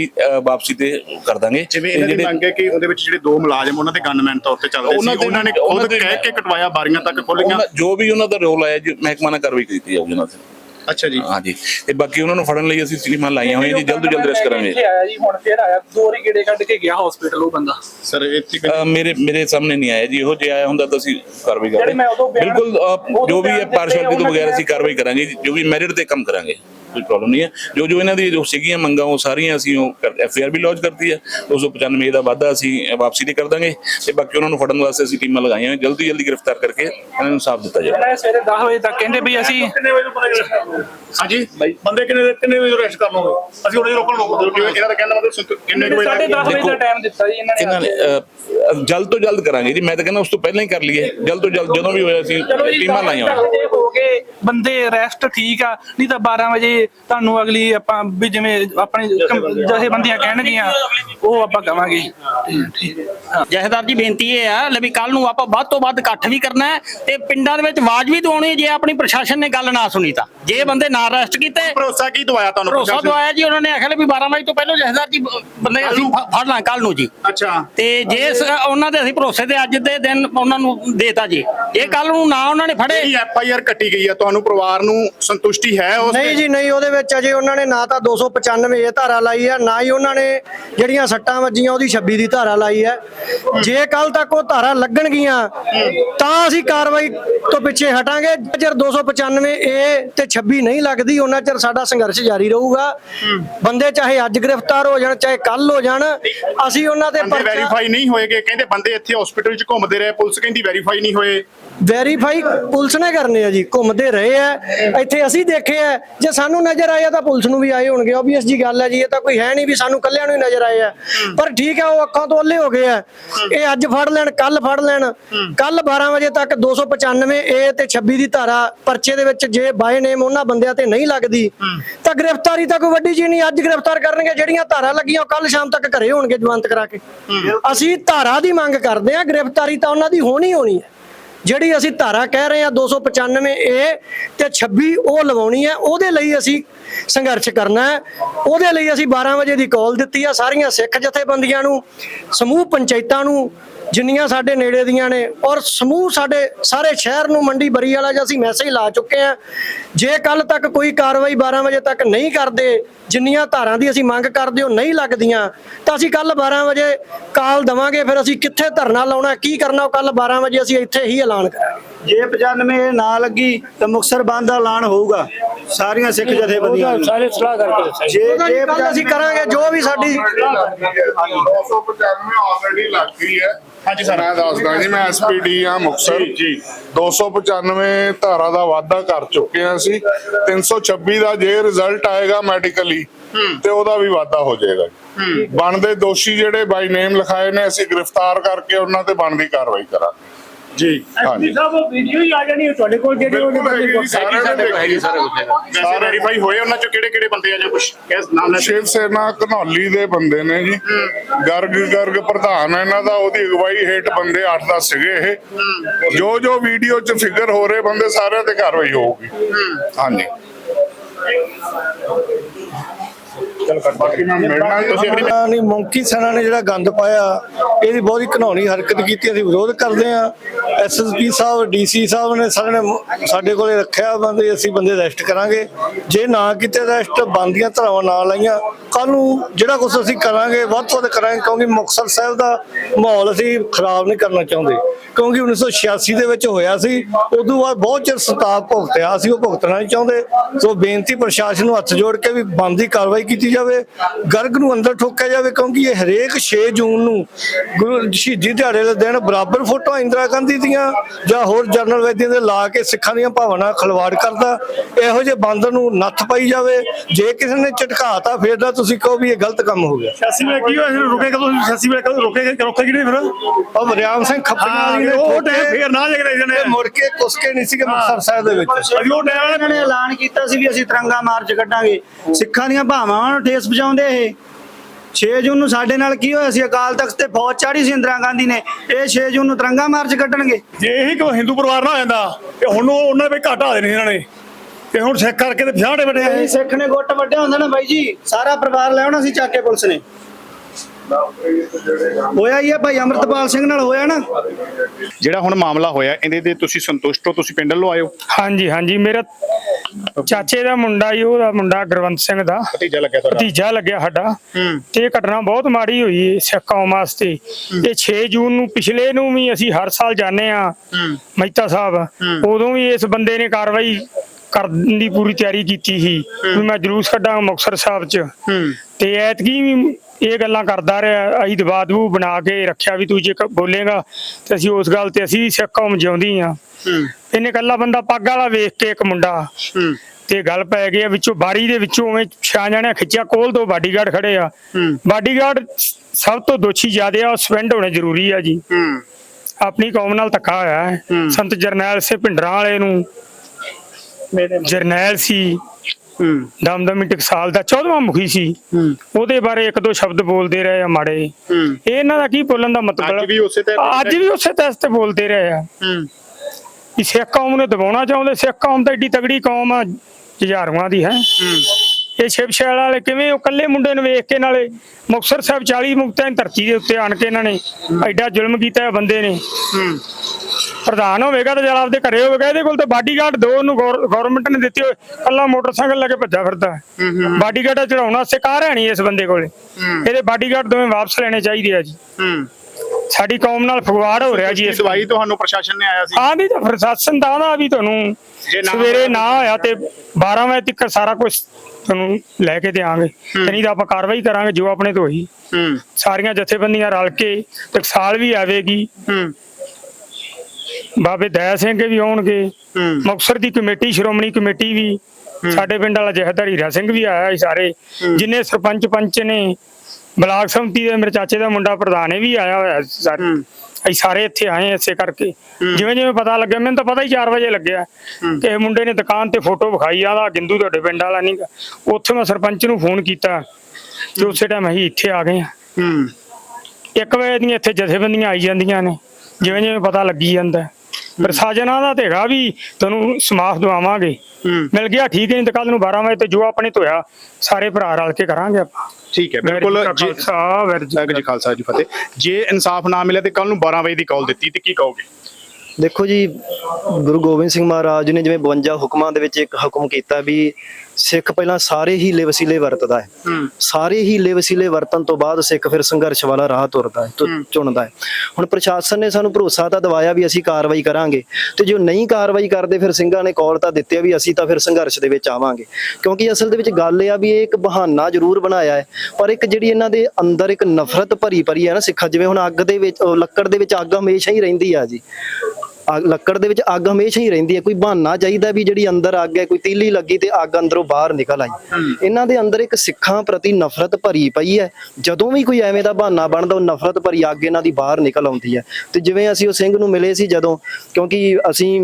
ਵਾਪਸੀ ਤੇ ਕਰ ਦਾਂਗੇ। ਜਿਵੇਂ ਤੇ ਇਹਨਾਂ ਦੀ ਜਿਹੜੇ- ਮੰਗ ਹੈ ਕਿ ਉਹਦੇ ਵਿੱਚ ਜਿਹੜੇ ਦੋ ਮੁਲਾਜ਼ਮ ਉਹਨਾਂ ਦੇ ਗਨਮੈਨ ਤੌਰ ਤੇ ਚੱਲਦੇ ਉਹਨਾਂ ਸੀ ਦੇ- ਉਹਨਾਂ ਨੇ ਉਹਨਾਂ ਖੁਦ ਦੇ- ਕਹਿ ਕੇ ਕਟਵਾਇਆ ਬਾਰੀਆਂ ਤੱਕ ਖੋਲੀਆਂ ਉਹਨਾਂ- ਜੋ ਵੀ ਉਹਨਾਂ ਦਾ ਰੋਲ ਆਇਆ ਜੀ ਮਹਿਕਮਾ ਨਾਲ ਕਾਰਵਾਈ ਕੀਤੀ ਜਾਊਗੀ ਉਹਨਾਂ ਤੇ। ਅੱਛਾ ਜੀ। ਹਾਂਜੀ। ਤੇ ਬਾਕੀ ਉਹਨਾਂ ਨੂੰ ਫੜਨ ਲਈ ਅਸੀਂ ਟੀਮਾਂ ਲਾਈਆਂ ਹੋਈਆਂ ਜੀ ਜਲਦ ਤੋਂ ਜਲਦ ਰੈਸਟ ਕਰਾਂਗੇ। ਇੱਥੇ ਆਇਆ ਜੀ? ਹੁਣ ਫੇਰ ਆਇਆ। ਦੋ ਵਾਰੀ ਗੇੜੇ ਕੱਢ ਕੇ ਗਿਆ ਹਸਪੀਟਲ ਉਹ ਬੰਦਾ। ਸਰ ਇੱਥੇ ਅਹ ਮੇਰੇ ਮੇਰੇ ਸਾਹਮਣੇ ਨਹੀਂ ਆਇਆ ਜੀ। ਇਹੋ ਜੇ ਆਇਆ ਹੁੰਦਾ ਤਾਂ ਅਸੀਂ ਕਾਰਵਾਈ ਜਿਹੜੇ ਮੈਂ ਉਦੋਂ ਕਰਦੇ ਬਿਆਨ- ਬਿਲਕੁਲ ਅਹ, ਉਦੋਂ ਜੋ ਵੀ ਹੈ ਬਿਆਨ ਦਿੱਤੇ ਪਾਰਸ਼ਲਟੀ ਤੋਂ ਉਹਨਾਂ ਬਗੈਰ ਅਸੀਂ ਕਾਰਵਾਈ ਕਰਾਂਗੇ ਜੀ, ਜੋ ਵੀ ਮੈਰਿਟ ਤੇ ਕੰਮ ਕਰਾਂਗੇ। ਕੋਈ ਪ੍ਰੋਬਲਮ ਨਹੀਂ ਹੈ। ਜੋ ਜੋ ਇਹਨਾਂ ਦੀ ਜੋ ਸੀਗੀਆਂ ਮੰਗਾਂ ਉਹ ਸਾਰੀਆਂ ਅਸੀਂ ਉਹ ਐਫ ਆਰ ਵੀ ਲੌਂਚ ਕਰਤੀ ਹੈ। 295 ਦਾ ਵਾਅਦਾ ਅਸੀਂ ਵਾਪਸੀ ਤੇ ਕਰ ਦਾਂਗੇ। ਤੇ ਬਾਕੀ ਉਹਨਾਂ ਨੂੰ ਫੜਨ ਵਾਸਤੇ ਅਸੀਂ ਟੀਮਾਂ ਲਗਾਈਆਂ ਹੋਈਆਂ। ਜਲਦੀ ਜਲਦੀ ਗ੍ਰਿਫਤਾਰ ਕਰਕੇ ਇਹਨਾਂ ਨੂੰ ਸਾਫ਼ ਦਿੱਤਾ ਜਾਵੇ। ਮੈਂ ਸਵੇਰੇ 10 ਵਜੇ ਤੱਕ ਕਹਿੰਦੇ ਵੀ ਅਸੀਂ ਹਾਂਜੀ? ਬੰਦੇ ਕਿੰਨੇ ਕਿੰਨੇ ਵਜੇ ਅਰੈਸਟ ਕਰ ਲਓਗੇ ਅਸੀਂ ਉਹਨੇ ਰੋਕਣ ਲੋਕ ਇਹਨਾਂ ਦਾ ਕਹਿਣਾ ਮਤਲਬ ਕਿੰਨੇ ਵਜੇ ਸਾਢੇ 10 ਵਜੇ ਦਾ ਟਾਈਮ ਦਿੱਤਾ ਜੀ ਇਹਨਾਂ ਨੇ ਨੇ ਜਲਦ ਤੋਂ ਜਲਦ ਕਰਾਂਗੇ ਜੀ। ਮੈਂ ਤਾਂ ਕਹਿੰਦਾ ਉਸ ਤੋਂ ਪਹਿਲਾਂ ਹੀ ਕਰ ਲਈਏ। ਜਲਦ ਤੋਂ ਜਲਦ ਜਦੋਂ ਵੀ ਹੋਇਆ ਅਸੀਂ ਟੀਮਾਂ ਲਾਈਆਂ ਹੋਈਆਂ। ਜੇ ਹੋ ਗਏ। ਬੰਦੇ ਰੈਸਟ ਠੀਕ ਆ। ਨਹੀਂ ਤਾਂ 12 ਵਜੇ ਤੁਹਾਨੂੰ ਅਗਲੀ ਆਪਾਂ ਵੀ ਜਿਵੇਂ ਆਪਣੀ ਜਥੇ ਬੰਦੀਆਂ ਕਹਿਣਗੀਆਂ ਉਹ ਆਪਾਂ ਕਵਾਂਗੇ। ਜਥੇਦਾਰ ਜੀ ਬੇਨਤੀ ਇਹ ਆ ਲੈ ਵੀ ਕੱਲ ਨੂੰ ਆਪਾਂ ਵੱਧ ਤੋਂ ਵੱਧ ਇਕੱਠ ਵੀ ਕਰਨਾ ਹੈ ਤੇ ਪਿੰਡਾਂ ਦੇ ਵਿੱਚ ਆਵਾਜ਼ ਵੀ ਦਵਾਉਣੀ ਜੇ ਆਪਣੀ ਪ੍ਰਸ਼ਾਸਨ ਨੇ ਗੱਲ ਨਾ ਸੁਣੀ ਤਾਂ। ਜੇ ਬੰਦੇ ਨਾ ਅਰੈਸਟ ਕੀਤੇ ਭਰੋਸਾ ਕੀ ਦਵਾਇਆ ਤੁਹਾਨੂੰ ਭਰੋਸਾ? ਦਵਾਇਆ ਜੀ ਉਹਨਾਂ ਨੇ ਆਖਿਆ ਵੀ 12 ਵਜੇ ਤੋਂ ਪਹਿਲਾਂ ਜਥੇਦਾਰ ਜੀ ਬੰਦੇ ਅਸੀਂ ਫੜ ਲਾਂ ਕੱਲ ਨੂੰ ਜੀ। ਅੱਛਾ। ਤੇ ਜੇ ਉਹਨਾਂ ਦੇ ਅਸੀਂ ਭਰੋਸੇ ਤੇ ਅੱਜ ਦੇ ਦਿਨ ਉਹਨਾਂ ਨੂੰ ਦੇਤਾ ਜੀ। ਇਹ ਕੱਲ ਨੂੰ ਨਾ ਉਹਨਾਂ ਨੇ ਫੜੇ। ਐਫ ਆਈ ਆਰ ਕੱਟੀ ਗਈ ਹੈ ਤੁਹਾਨੂੰ ਪਰਿਵਾਰ ਨੂੰ ਸੰਤੁਸ਼ਟੀ ਹੈ ਉਸ ਨਹੀਂ ਜੀ ਨਹੀਂ ਉਹਦੇ ਵਿੱਚ ਅਜੇ ਉਹਨਾਂ ਨੇ ਨਾ ਤਾਂ 295 ਇਹ ਧਾਰਾ ਲਾਈ ਹੈ ਨਾ ਹੀ ਉਹਨਾਂ ਨੇ ਜਿਹੜੀਆਂ ਸੱਟਾਂ ਵੱਜੀਆਂ ਉਹਦੀ 26 ਦੀ ਧਾਰਾ ਲਾਈ ਹੈ ਜੇ ਕੱਲ ਤੱਕ ਉਹ ਧਾਰਾ ਲੱਗਣਗੀਆਂ ਤਾਂ ਅਸੀਂ ਕਾਰਵਾਈ ਤੋਂ ਪਿੱਛੇ ਹਟਾਂਗੇ। ਜਰ 295 ਏ ਤੇ 26 ਨਹੀਂ ਲੱਗਦੀ ਉਹਨਾਂ ਚਿਰ ਸਾਡਾ ਸੰਘਰਸ਼ ਜਾਰੀ ਰਹੂਗਾ। ਬੰਦੇ ਚਾਹੇ ਅੱਜ ਗ੍ਰਿਫਤਾਰ ਹੋ ਜਾਣ ਚਾਹੇ ਕੱਲ ਹੋ ਜਾਣ ਅਸੀਂ ਉਹਨਾਂ ਤੇ ਪਰਚਾ ਵੈਰੀਫਾਈ ਨਹੀਂ ਹੋਏਗੇ। ਕਹਿੰਦੇ ਬੰਦੇ ਇੱਥੇ ਹਸਪੀਟਲ 'ਚ ਘੁੰਮਦੇ ਰਹੇ ਪੁਲਿਸ ਕਹਿੰਦੀ ਵੈਰੀਫਾਈ ਨਹੀਂ ਹੋਏ। ਵੈਰੀਫਾਈ ਪੁਲਿਸ ਨੇ ਕਰਨੇ ਆ ਜੀ ਘੁੰਮਦੇ ਰਹੇ ਆ। ਇੱਥੇ ਅਸੀਂ ਦੇਖੇ ਆ ਜੇ ਸਾਨੂੰ ਨਜ਼ਰ ਆਇਆ ਤਾਂ ਪੁਲਿਸ ਨੂੰ ਵੀ ਆਏ ਹੋਣਗੇ ਓਬਵੀਅਸ ਜੀ ਗੱਲ ਹੈ ਜੀ ਇਹ ਤਾਂ ਕੋਈ ਹੈ ਨਹੀਂ ਵੀ ਸਾਨੂੰ ਕੱਲਿਆਂ ਨੂੰ ਹੀ ਨਜ਼ਰ ਆਏ ਆ। ਪਰ ਠੀਕ ਆ ਉਹ ਅੱਖਾਂ ਤੋਂ ਅੱਲੇ ਹੋ ਗਏ ਆ। ਇਹ ਅੱਜ ਫੜ ਲੈਣ ਕੱਲ ਫੜ ਲੈਣ। ਕੱਲ 12 ਵਜੇ ਤੱਕ 295 ਏ ਤੇ 26 ਦੀ ਧਾਰਾ ਪਰਚੇ ਦੇ ਵਿੱਚ ਜੇ ਬਾਏ ਨੇਮ ਉਹਨਾਂ ਬੰਦਿਆਂ ਤੇ ਨਹੀਂ ਲੱਗਦੀ ਤਾਂ ਗ੍ਰਿਫਤਾਰੀ ਤਾਂ ਕੋਈ ਵੱਡੀ ਚੀਜ਼ ਨਹੀਂ ਅੱਜ ਗ੍ਰਿਫਤਾਰ ਕਰਨਗੇ ਜਿਹੜੀਆਂ ਧਾਰਾ ਲੱਗੀਆਂ ਉਹ ਕੱਲ ਸ਼ਾਮ ਤੱਕ ਘਰੇ ਹੋਣਗੇ ਜਵਾਨਤ ਕਰਾ ਕੇ। ਅਸੀਂ ਧਾਰਾ ਦੀ ਮੰਗ ਕਰਦੇ ਆ ਗ੍ਰਿਫਤਾਰੀ ਤਾਂ ਉਹਨਾਂ ਦੀ ਹੋਣੀ ਹੋਣੀ ਹੈ। ਜਿਹੜੀ ਅਸੀਂ ਧਾਰਾ ਕਹਿ ਰਹੇ ਹਾਂ 295 ਏ ਤੇ 26 ਉਹ ਲਵਾਉਣੀ ਹੈ, ਉਹਦੇ ਲਈ ਅਸੀਂ ਸੰਘਰਸ਼ ਕਰਨਾ ਹੈ। ਉਹਦੇ ਲਈ ਅਸੀਂ 12 ਵਜੇ ਦੀ ਕਾਲ ਦਿੱਤੀ ਆ ਸਾਰੀਆਂ ਸਿੱਖ ਜਥੇਬੰਦੀਆਂ ਨੂੰ, ਸਮੂਹ ਪੰਚਾਇਤਾਂ ਨੂੰ ਜਿੰਨੀਆਂ ਸਾਡੇ ਨੇੜੇ ਦੀਆਂ ਨੇ ਔਰ ਸਮੂਹ ਸਾਡੇ ਸਾਰੇ ਸ਼ਹਿਰ ਨੂੰ ਮੰਡੀ ਬਰੀ ਵਾਲਾ ਜਿਹਾ ਅਸੀਂ ਮੈਸੇਜ ਲਾ ਚੁੱਕੇ ਆ ਜੇ ਕੱਲ ਤੱਕ ਕੋਈ ਕਾਰਵਾਈ 12 ਵਜੇ ਤੱਕ ਨਹੀਂ ਕਰਦੇ, ਜਿੰਨੀਆਂ ਧਾਰਾਂ ਦੀ ਅਸੀਂ ਮੰਗ ਕਰਦੇ ਹੋ ਨਹੀਂ ਲੱਗਦੀਆਂ, ਤਾਂ ਅਸੀਂ ਕੱਲ 12 ਵਜੇ ਕਾਲ ਦਵਾਂਗੇ, ਫਿਰ ਅਸੀਂ ਕਿੱਥੇ ਧਰਨਾ ਲਾਉਣਾ, ਕੀ ਕਰਨਾ, ਉਹ ਕੱਲ 12 ਵਜੇ ਅਸੀਂ ਇੱਥੇ ਹੀ ਐਲਾਨ ਕਰਾਂਗੇ। ਜੇ 95 ਨਾ ਲੱਗੀ ਤਾਂ ਮੁਕਸਰ ਬੰਦ ਦਾ ਐਲਾਨ ਹੋਊਗਾ। ਸਾਰੀਆਂ ਸਿੱਖ ਜਥੇਬੰਦੀਆਂ ਨੂੰ। ਸਾਰੇ ਸਲਾਹ ਕਰਕੇ ਜੇ ਜੇ ਅਸੀਂ ਕਰਾਂਗੇ ਜੋ ਵੀ ਸਾਡੀ 295 ਆਲਰੇਡੀ ਲੱਗ ਗਈ ਹੈ। ਹਾਂਜੀ ਸਰ। ਮੈਂ ਦੱਸਦਾ ਜੀ ਮੈਂ ਐਸਪੀਡੀ ਆ ਮੁਕਸਰ ਜੀ 295 ਧਾਰਾ ਦਾ ਵਾਅਦਾ ਕਰ ਚੁੱਕੇ ਹਾਂ ਅਸੀਂ। 326 ਦਾ ਜੇ ਰਿਜ਼ਲਟ ਆਏਗਾ ਮੈਡੀਕਲੀ ਤੇ ਉਹਦਾ ਵੀ ਵਾਅਦਾ ਹੋ ਜਾਏਗਾ ਬਣਦੇ ਦੋਸ਼ੀ ਜਿਹੜੇ ਬਾਈ ਨੇਮ ਲਿਖਾਏ ਨੇ ਅਸੀਂ ਗ੍ਰਿਫਤਾਰ ਕਰਕੇ ਉਹਨਾਂ ਤੇ ਬਣਦੀ ਕਾਰਵਾਈ ਕਰਾਂਗੇ। ਜੀ। ਹਾਂਜੀ। ਸਾਹਿਬ ਵੀਡੀਓ ਹੀ ਆ ਜਾਣੀ ਤੁਹਾਡੇ ਕੋਲ ਜਿਹੜੇ ਉਹਦੇ ਬੰਦੇ ਕੋਲ ਸਾਰੇ ਸਾਡੇ ਕੋਲ ਹੈਗੀ ਸਾਰੇ ਵੈਸੇ ਵੈਰੀਫਾਈ ਹੋਏ ਉਹਨਾਂ 'ਚੋਂ ਕਿਹੜੇ ਕਿਹੜੇ ਬੰਦੇ ਆ ਜਾਂ ਕੁਝ ਕਿਸ ਨਾਮ ਲੈ ਸ਼ਿਵ ਸੈਨਾ ਘਨੌਲੀ ਦੇ ਬੰਦੇ ਨੇ ਜੀ। ਗਰਗ ਗਰਗ ਪ੍ਰਧਾਨ ਹੈ ਇਹਨਾਂ ਦਾ ਉਹਦੀ ਅਗਵਾਈ ਹੇਠ ਬੰਦੇ 8-10 ਸੀਗੇ ਇਹ। ਜੋ ਜੋ ਵੀਡੀਓ 'ਚ ਫਿਗਰ ਹੋ ਰਹੇ ਬੰਦੇ ਸਾਰਿਆਂ ਤੇ ਕਾਰਵਾਈ ਹੋਊਗੀ। ਹਾਂਜੀ। ਬਾਕੀ ਮੈਂ ਮਿਲਣਾ ਜੀ ਤੁਸੀਂ ਆਪਣੀ ਨਹੀਂ ਮੌਂਕੀ ਸੈਨਾ ਨੇ ਜਿਹੜਾ ਗੰਦ ਪਾਇਆ ਇਹਦੀ ਬਹੁਤ ਹੀ ਘਨੌਣੀ ਹਰਕਤ ਕੀਤੀ ਅਸੀਂ ਵਿਰੋਧ ਕਰਦੇ ਆ ਐਸਐਸਪੀ ਸਾਹਿਬ ਡੀਸੀ ਸਾਹਿਬ ਨੇ ਸਾਰੇ ਨੇ ਸਾਡੇ ਕੋਲੇ ਰੱਖਿਆ ਬੰਦੇ ਅਸੀਂ ਬੰਦੇ ਅਰੈਸਟ ਕਰਾਂਗੇ। ਜੇ ਨਾ ਕੀਤੇ ਅਰੈਸਟ ਬੰਦੀਆਂ ਧਰਾਵਾਂ ਨਾ ਲਾਈਆਂ। ਕੱਲ ਨੂੰ ਜਿਹੜਾ ਕੁਝ ਅਸੀਂ ਕਰਾਂਗੇ ਵੱਧ ਤੋਂ ਵੱਧ ਕਰਾਂਗੇ ਕਿਉਂਕਿ ਮੁਕਤਸਰ ਸਾਹਿਬ ਦਾ ਮਾਹੌਲ ਅਸੀਂ ਖਰਾਬ ਨਹੀਂ ਕਰਨਾ ਚਾਹੁੰਦੇ। ਕਿਉਂਕਿ 1986 ਦੇ ਵਿੱਚ ਹੋਇਆ ਸੀ ਉਦੋਂ ਬਾਅਦ ਬਹੁਤ ਚਿਰ ਸਤਾਪ ਭੁਗਤਿਆ ਅਸੀਂ ਉਹ ਭੁਗਤਣਾ ਨਹੀਂ ਚਾਹੁੰਦੇ। ਸੋ ਬੇਨਤੀ ਪ੍ਰਸ਼ਾਸਨ ਨੂੰ ਹੱਥ ਜੋੜ ਕੇ ਵੀ ਬੰਦੀ ਕਾਰਵਾਈ ਕੀਤੀ ਜਾਵੇ ਗਰਗ ਨੂੰ ਅੰਦਰ ਠੋਕਿਆ ਜਾਵੇ ਕਿਉਂਕਿ ਇਹ ਹਰੇਕ 6 ਜੂਨ ਨੂੰ ਗੁਰੂ ਸ਼ਹੀਦੀ ਦਿਹਾੜੇ ਦੇ ਦਿਨ ਬਰਾਬਰ ਫੋਟੋ ਇੰਦਰਾ ਗਾਂਧੀ ਦੀਆਂ ਜਾਂ ਹੋਰ ਜਨਰਲ ਵੈਦੀਆਂ ਦੇ ਲਾ ਕੇ ਸਿੱਖਾਂ ਦੀਆਂ ਭਾਵਨਾ ਖਲਵਾੜ ਕਰਦਾ। ਇਹੋ ਜਿਹੇ ਬਾਂਦਰ ਨੂੰ ਨੱਥ ਪਾਈ ਜਾਵੇ। ਜੇ ਕਿਸੇ ਨੇ ਝਟਕਾਤਾ ਫਿਰ ਤਾਂ ਤੁਸੀਂ ਕਹੋ ਵੀ ਇਹ ਗਲਤ ਕੰਮ ਹੋ ਗਿਆ। 86 ਵੇਲੇ ਕੀ ਹੋਇਆ? ਰੁਕੇ ਕਦੋਂ? 86 ਵੇਲੇ ਕਦੋਂ ਰੁਕੇ ਰੁਕੇ ਕਿਹਨੇ ਫਿਰ? ਉਹ ਵਰਿਆਮ ਸਿੰਘ ਖੱਪਣਾ ਵਾਲੀ ਨੇ ਉਹ ਟਾਈਮ ਫੇਰ ਨਾ ਜਗਦੇ ਜਣੇ। ਮੁੜ ਕੇ ਕੁਸਕੇ ਨਹੀਂ ਸੀਗੇ ਮੁਕਤਸਰ ਸਾਹਿਬ ਦੇ ਵਿੱਚ। ਉਹ ਟਾਈਮ ਨੇ ਐਲਾਨ ਕੀਤਾ ਸੀ ਵੀ ਅਸੀਂ ਤਿਰੰਗਾ ਮਾਰਚ ਕੱਢਾਂਗੇ। ਸਿੱਖਾਂ ਦੀਆਂ ਭਾਵਾਂ ਨੂੰ ਠੇਸ ਪਹੁੰਚਾਉਂਦੇ ਇਹ। 6 ਜੂਨ ਨੂੰ ਸਾਡੇ ਨਾਲ ਕੀ ਹੋਇਆ ਸੀ? ਅਕਾਲ ਤਖਤ ਤੇ ਫੌਜ ਚਾੜੀ ਸੀ ਇੰਦਰਾ ਗਾਂਧੀ ਨੇ। ਇਹ 6 ਜੂਨ ਨੂੰ ਤਿਰੰਗਾ ਮਾਰਚ ਕੱਢਣਗੇ। ਜੇ ਇਹੀ ਕੋ ਹਿੰਦੂ ਪਰਿਵਾਰ ਨਾ ਹੋ ਜਾਂਦਾ ਤੇ ਹੁਣ ਉਹ ਉਹਨਾਂ ਦੇ ਘਾਟਾ ਦੇਣੇ ਇਹਨਾਂ ਨੇ। ਤੇ ਹੁਣ ਸਿੱਖ ਕਰਕੇ ਤੇ ਫਿਆੜੇ ਵੱਡੇ ਆ। ਇਹ ਸਿੱਖ ਨੇ ਗੁੱਟ ਵੱਡੇ ਹੁੰਦੇ ਨੇ ਬਾਈ ਜੀ। ਸਾਰਾ ਪਰਿਵਾਰ ਲੈ ਆਉਣਾ ਸੀ ਚੱਕ ਪੁਲਿਸ ਨੇ। ਹੋਇਆ ਹੀ ਹੈ ਭਾਈ ਅਮਰਤਪਾਲ ਸਿੰਘ ਨਾਲ ਹੋਇਆ ਨਾ। ਜਿਹੜਾ ਹੁਣ ਮਾਮਲਾ ਹੋਇਆ ਇਹਦੇ ਤੇ ਤੁਸੀਂ ਸੰਤੁਸ਼ਟ ਹੋ? ਤੁਸੀਂ ਪਿੰਡ ਵੱਲੋਂ ਆਇਓ ਹਾਂਜੀ ਹਾਂਜੀ ਮੇਰਾ ਚਾਚੇ ਦਾ ਮੁੰਡਾ ਹੀ ਉਹਦਾ ਮੁੰਡਾ ਗੁਰਵੰਤ ਸਿੰਘ ਦਾ। ਭਤੀਜਾ ਲੱਗਿਆ ਤੁਹਾਡਾ? ਭਤੀਜਾ ਲੱਗਿਆ ਸਾਡਾ। ਤੇ ਇਹ ਘਟਨਾ ਬਹੁਤ ਮਾੜੀ ਹੋਈ ਹੈ ਸਿੱਖ ਕੌਮ ਵਾਸਤੇ ਇਹ 6 ਜੂਨ ਨੂੰ ਪਿਛਲੇ ਨੂੰ ਵੀ ਅਸੀਂ ਹਰ ਸਾਲ ਜਾਂਦੇ ਆ ਮਹਿਤਾ ਸਾਹਿਬ। ਉਦੋਂ ਵੀ ਇਸ ਬੰਦੇ ਨੇ ਕਾਰਵਾਈ ਕਰਨ ਦੀ ਪੂਰੀ ਤਿਆਰੀ ਕੀਤੀ ਸੀ। ਵੀ ਮੈਂ ਜਲੂਸ ਕੱਢਾਂ ਮੁਕਤਸਰ ਸਾਹਿਬ 'ਚ। ਤੇ ਐਤਕੀ ਵੀ ਇਹ ਗੱਲਾਂ ਕਰਦਾ ਰਿਹਾ ਅਸੀਂ ਦਬਾਦੂ ਬਣਾ ਕੇ ਰੱਖਿਆ ਵੀ ਤੂੰ ਜੇ ਬੋਲੇਗਾ ਤੇ ਅਸੀਂ ਉਸ ਗੱਲ ਤੇ ਅਸੀਂ ਸਿੱਖ ਕੌਮ ਜਿਉਂਦੀ ਆ। ਇਹਨੇ ਕੱਲਾ ਬੰਦਾ ਪੱਗ ਵਾਲਾ ਵੇਖ ਕੇ ਇੱਕ ਮੁੰਡਾ। ਤੇ ਗੱਲ ਪੈ ਗਈ ਆ ਵਿੱਚੋਂ ਬਾਰੀ ਦੇ ਵਿੱਚੋਂ ਉਵੇਂ ਛਾਂ ਜਾਣਿਆ ਖਿੱਚਿਆ ਕੋਲ ਦੋ ਬਾਡੀਗਾਰਡ ਖੜੇ ਆ। ਬਾਡੀਗਾਰਡ ਸਭ ਤੋਂ ਦੋਸ਼ੀ ਜ਼ਿਆਦੇ ਆ ਸਵੈਂਡ ਹੋਣੇ ਜ਼ਰੂਰੀ ਆ ਜੀ। ਆਪਣੀ ਕੌਮ ਨਾਲ ਧੱਕਾ ਹੋਇਆ ਹੈ। ਸੰਤ ਜਰਨੈਲ ਸੇ ਭਿੰਡਰਾਂ ਵਾਲੇ ਨੂੰ ਜਰਨੈਲ ਸੀ। ਦਮਦਮੀ ਟਕਸਾਲ ਦਾ 14ਵਾਂ ਮੁਖੀ ਸੀ। ਉਹਦੇ ਬਾਰੇ ਇੱਕ ਦੋ ਸ਼ਬਦ ਬੋਲਦੇ ਰਹੇ ਆ ਮਾੜੇ। ਇਹ ਇਹਨਾਂ ਦਾ ਕੀ ਬੋਲਣ ਦਾ ਮਤਲਬ? ਅੱਜ ਵੀ ਉਸੇ ਤੇ ਅੱਜ ਵੀ ਉਸੇ ਤੈਸ ਤੇ ਬੋਲਦੇ ਰਹੇ ਆ। ਕਿ ਸਿੱਖ ਕੌਮ ਨੂੰ ਦਬਾਉਣਾ ਚਾਹੁੰਦੇ ਸਿੱਖ ਕੌਮ ਤਾਂ ਏਡੀ ਤਗੜੀ ਕੌਮ ਆ ਹਜ਼ਾਰਾਂ ਦੀ ਹੈ। ਇਹ ਸ਼ਿਵਸ਼ੈਲ ਵਾਲੇ ਕਿਵੇਂ ਉਹ ਕੱਲੇ ਮੁੰਡੇ ਨੂੰ ਵੇਖ ਕੇ ਨਾਲੇ ਮੁਕਤਸਰ ਸਾਹਿਬ 40 ਮੁਕਤਾਂ ਦੀ ਧਰਤੀ ਦੇ ਉੱਤੇ ਆਣ ਕੇ ਇਹਨਾਂ ਨੇ ਐਡਾ ਜ਼ੁਲਮ ਕੀਤਾ ਹੈ ਬੰਦੇ ਨੇ। ਪ੍ਰਧਾਨ ਹੋਵੇਗਾ ਤਾਂ ਜਦ ਆਪਦੇ ਘਰੇ ਹੋਵੇਗਾ ਇਹਦੇ ਕੋਲ ਤਾਂ ਬਾਡੀਗਾਰਡ ਦੋ ਨੂੰ ਗਵਰਨਮੈਂਟ ਨੇ ਦਿੱਤੇ ਹੋਏ ਕੱਲਾ ਮੋਟਰਸਾਈਕਲ ਲੈ ਕੇ ਭੱਜਾ ਫਿਰਦਾ ਬਾਡੀਗਾਰਡ ਚੜਾਉਣ ਵਾਸਤੇ ਕਾਰ ਹੈ ਨਹੀਂ ਇਸ ਬੰਦੇ ਕੋਲੇ। ਇਹਦੇ ਬਾਡੀਗਾਰਡ ਦੋਵੇਂ ਵਾਪਸ ਲੈਣੇ ਚਾਹੀਦੇ ਆ ਜੀ। ਸਾਡੀ ਕੌਮ ਨਾਲ ਫਗਵਾੜ ਹੋ ਰਿਹਾ ਜੀ ਇਸ ਦਵਾਈ ਤੁਹਾਨੂੰ ਪ੍ਰਸ਼ਾਸਨ ਨੇ ਆਇਆ ਸੀ? ਹਾਂ ਵੀ ਤਾਂ ਪ੍ਰਸ਼ਾਸਨ ਦਾ ਨਾ ਵੀ ਤੁਹਾਨੂੰ ਸਵੇਰੇ ਨਾ ਹੋਇਆ ਤੇ 12 ਵਜੇ ਤੱਕ ਸਾਰਾ ਕੁਝ ਤੁਹਾਨੂੰ ਲੈ ਕੇ ਦੇਾਂਗੇ ਨਹੀਂ ਤਾਂ ਆਪਾਂ ਕਾਰਵਾਈ ਕਰਾਂਗੇ ਜੋ ਆਪਣੇ ਤੋਂ ਹੋਈ। ਹੂੰ। ਸਾਰੀਆਂ ਜਥੇਬੰਦੀਆਂ ਰਲ ਕੇ ਟਕਸਾਲ ਵੀ ਆਵੇਗੀ। ਬਾਬੇ ਦਇਆ ਸਿੰਘ ਵੀ ਆਉਣਗੇ ਹੂੰ। ਮੁਕਤਸਰ ਦੀ ਕਮੇਟੀ ਸ਼੍ਰੋਮਣੀ ਕਮੇਟੀ ਵੀ ਸਾਡੇ ਪਿੰਡ ਵਾਲਾ ਜਹਦਰ ਹੀਰਾ ਸਿੰਘ ਵੀ ਆਇਆ ਸਾਰੇ ਜਿੰਨੇ ਸਰਪੰਚ ਪੰਚ ਨੇ ਬਲਾਕ ਸੰਮਤੀ ਦੇ ਮੇਰੇ ਚਾਚੇ ਦਾ ਮੁੰਡਾ ਪ੍ਰਧਾਨ ਇਹ ਵੀ ਆਇਆ ਹੋਇਆ ਸਾਰੇ। ਅਸੀਂ ਸਾਰੇ ਇੱਥੇ ਆਏ ਇਸੇ ਕਰਕੇ। ਜਿਵੇਂ ਜਿਵੇਂ ਪਤਾ ਲੱਗਿਆ ਮੈਨੂੰ ਤਾਂ ਪਤਾ ਹੀ 4 ਵਜੇ ਲੱਗਿਆ। ਕਿ ਇਹ ਮੁੰਡੇ ਨੇ ਦੁਕਾਨ ਤੇ ਫੋਟੋ ਵਿਖਾਈ ਆਦਾ ਗਿੰਦੂ ਤੁਹਾਡੇ ਪਿੰਡ ਵਾਲਾ ਨਹੀਂ। ਉੱਥੇ ਮੈਂ ਸਰਪੰਚ ਨੂੰ ਫੋਨ ਕੀਤਾ ਤੇ ਉਸੇ ਟਾਈਮ ਅਸੀਂ ਇੱਥੇ ਆ ਗਏ ਹਾਂ। ਹੂੰ। ਇੱਕ ਵਜੇ ਦੀਆਂ ਇੱਥੇ ਜਥੇਬੰਦੀਆਂ ਆਈ ਜਾਂਦੀਆਂ ਨੇ। ਜਿਵੇਂ ਜਿਵੇਂ ਪਤਾ ਲੱਗੀ ਜਾਂਦਾ ਹੈ। ਪ੍ਰਸ਼ਾਸਨਾਂ ਦਾ ਤੇ ਹੈਗਾ ਵੀ ਤੁਹਾਨੂੰ ਸਮਾਫ ਦਵਾਵਾਂਗੇ। ਹੂੰ। ਮਿਲ ਗਿਆ ਠੀਕ ਹੈ ਨਹੀਂ ਤਾਂ ਕੱਲ ਨੂੰ 12 ਵਜੇ ਤੇ ਜੋ ਆਪਣੇ ਤੋਂ ਹੋਇਆ ਸਾਰੇ ਭਰਾ ਰਲ ਕੇ ਕਰਾਂਗੇ ਆਪਾਂ। ਠੀਕ ਹੈ ਬਿਲਕੁਲ ਵਾਹਿਗੁਰੂ ਜੀ ਜੇ। ਕਾ ਖਾਲਸਾ ਵਾਹਿਗੁਰੂ ਜੀ ਵਾਹਿਗੁਰੂ ਜੀ ਖਾਲਸਾ ਜੀ ਫਤਿਹ। ਜੇ ਇਨਸਾਫ ਨਾ ਮਿਲਿਆ ਤੇ ਕੱਲ ਨੂੰ 12 ਵਜੇ ਦੀ ਕਾਲ ਦਿੱਤੀ ਤੇ ਕੀ ਕਹੋਗੇ? ਦੇਖੋ ਜੀ ਗੁਰੂ ਗੋਬਿੰਦ ਸਿੰਘ ਮਹਾਰਾਜ ਨੇ ਜਿਵੇਂ 52 ਹੁਕਮਾਂ ਦੇ ਵਿੱਚ ਇੱਕ ਹੁਕਮ ਕੀਤਾ ਵੀ ਸਿੱਖ ਪਹਿਲਾਂ ਸਾਰੇ ਹੀ ਵਸੀਲੇ ਵਰਤਦਾ ਹੈ। ਸਾਰੇ ਹੀ ਵਸੀਲੇ ਵਰਤਣ ਤੋਂ ਬਾਅਦ ਸਿੱਖ ਫਿਰ ਸੰਘਰਸ਼ ਵਾਲਾ ਰਾਹ ਤੁਰਦਾ ਹੈ ਚੁਣਦਾ ਹੈ। ਹੁਣ ਪ੍ਰਸ਼ਾਸਨ ਨੇ ਸਾਨੂੰ ਭਰੋਸਾ ਤਾਂ ਦਿਵਾਇਆ ਵੀ ਅਸੀਂ ਕਾਰਵਾਈ ਕਰਾਂਗੇ ਤੇ ਜੋ ਨਹੀਂ ਕਾਰਵਾਈ ਕਰਦੇ ਫਿਰ ਸਿੰਘਾਂ ਨੇ ਕਾਲ ਤਾਂ ਦਿੱਤੇ ਵੀ ਅਸੀਂ ਤਾਂ ਫਿਰ ਸੰਘਰਸ਼ ਦੇ ਵਿੱਚ ਆਵਾਂਗੇ। ਕਿਉਂਕਿ ਅਸਲ ਦੇ ਵਿੱਚ ਗੱਲ ਇਹ ਆ ਵੀ ਇਹ ਇੱਕ ਬਹਾਨਾ ਜ਼ਰੂਰ ਬਣਾਇਆ ਹੈ ਪਰ ਇੱਕ ਜਿਹੜੀ ਇਹਨਾਂ ਦੇ ਅੰਦਰ ਇੱਕ ਨਫ਼ਰਤ ਭਰੀ ਭਰੀ ਹੈ ਨਾ ਸਿੱਖਾਂ ਜਿਵੇਂ ਹੁਣ ਅੱਗ ਦੇ ਵਿੱਚ ਲੱਕੜ ਦੇ ਵਿੱਚ ਅੱਗ ਹਮੇਸ਼ਾ ਹੀ ਰਹਿੰਦੀ ਆ ਜੀ। ਲੱਕੜ ਦੇ ਵਿੱਚ ਅੱਗ ਹਮੇਸ਼ਾ ਹੀ ਰਹਿੰਦੀ ਹੈ। ਕੋਈ ਬਹਾਨਾ ਚਾਹੀਦਾ ਵੀ ਜਿਹੜੀ ਅੰਦਰ ਅੱਗ ਹੈ, ਕੋਈ ਤੀਲੀ ਲੱਗੀ ਤੇ ਅੱਗ ਅੰਦਰੋਂ ਬਾਹਰ ਨਿਕਲ ਆਈ। ਇਹਨਾਂ ਦੇ ਅੰਦਰ ਇੱਕ ਸਿੱਖਾਂ ਪ੍ਰਤੀ ਨਫ਼ਰਤ ਭਰੀ ਪਈ ਹੈ। ਜਦੋਂ ਵੀ ਕੋਈ ਐਵੇਂ ਦਾ ਬਹਾਨਾ ਬਣਦਾ, ਉਹ ਨਫ਼ਰਤ ਭਰੀ ਅੱਗ ਇਹਨਾਂ ਦੀ ਬਾਹਰ ਨਿਕਲ ਆਉਂਦੀ ਹੈ। ਤੇ ਜਿਵੇਂ ਅਸੀਂ ਉਹ ਸਿੰਘ ਨੂੰ ਮਿਲੇ ਸੀ ਜਦੋਂ, ਕਿਉਂਕਿ ਅਸੀਂ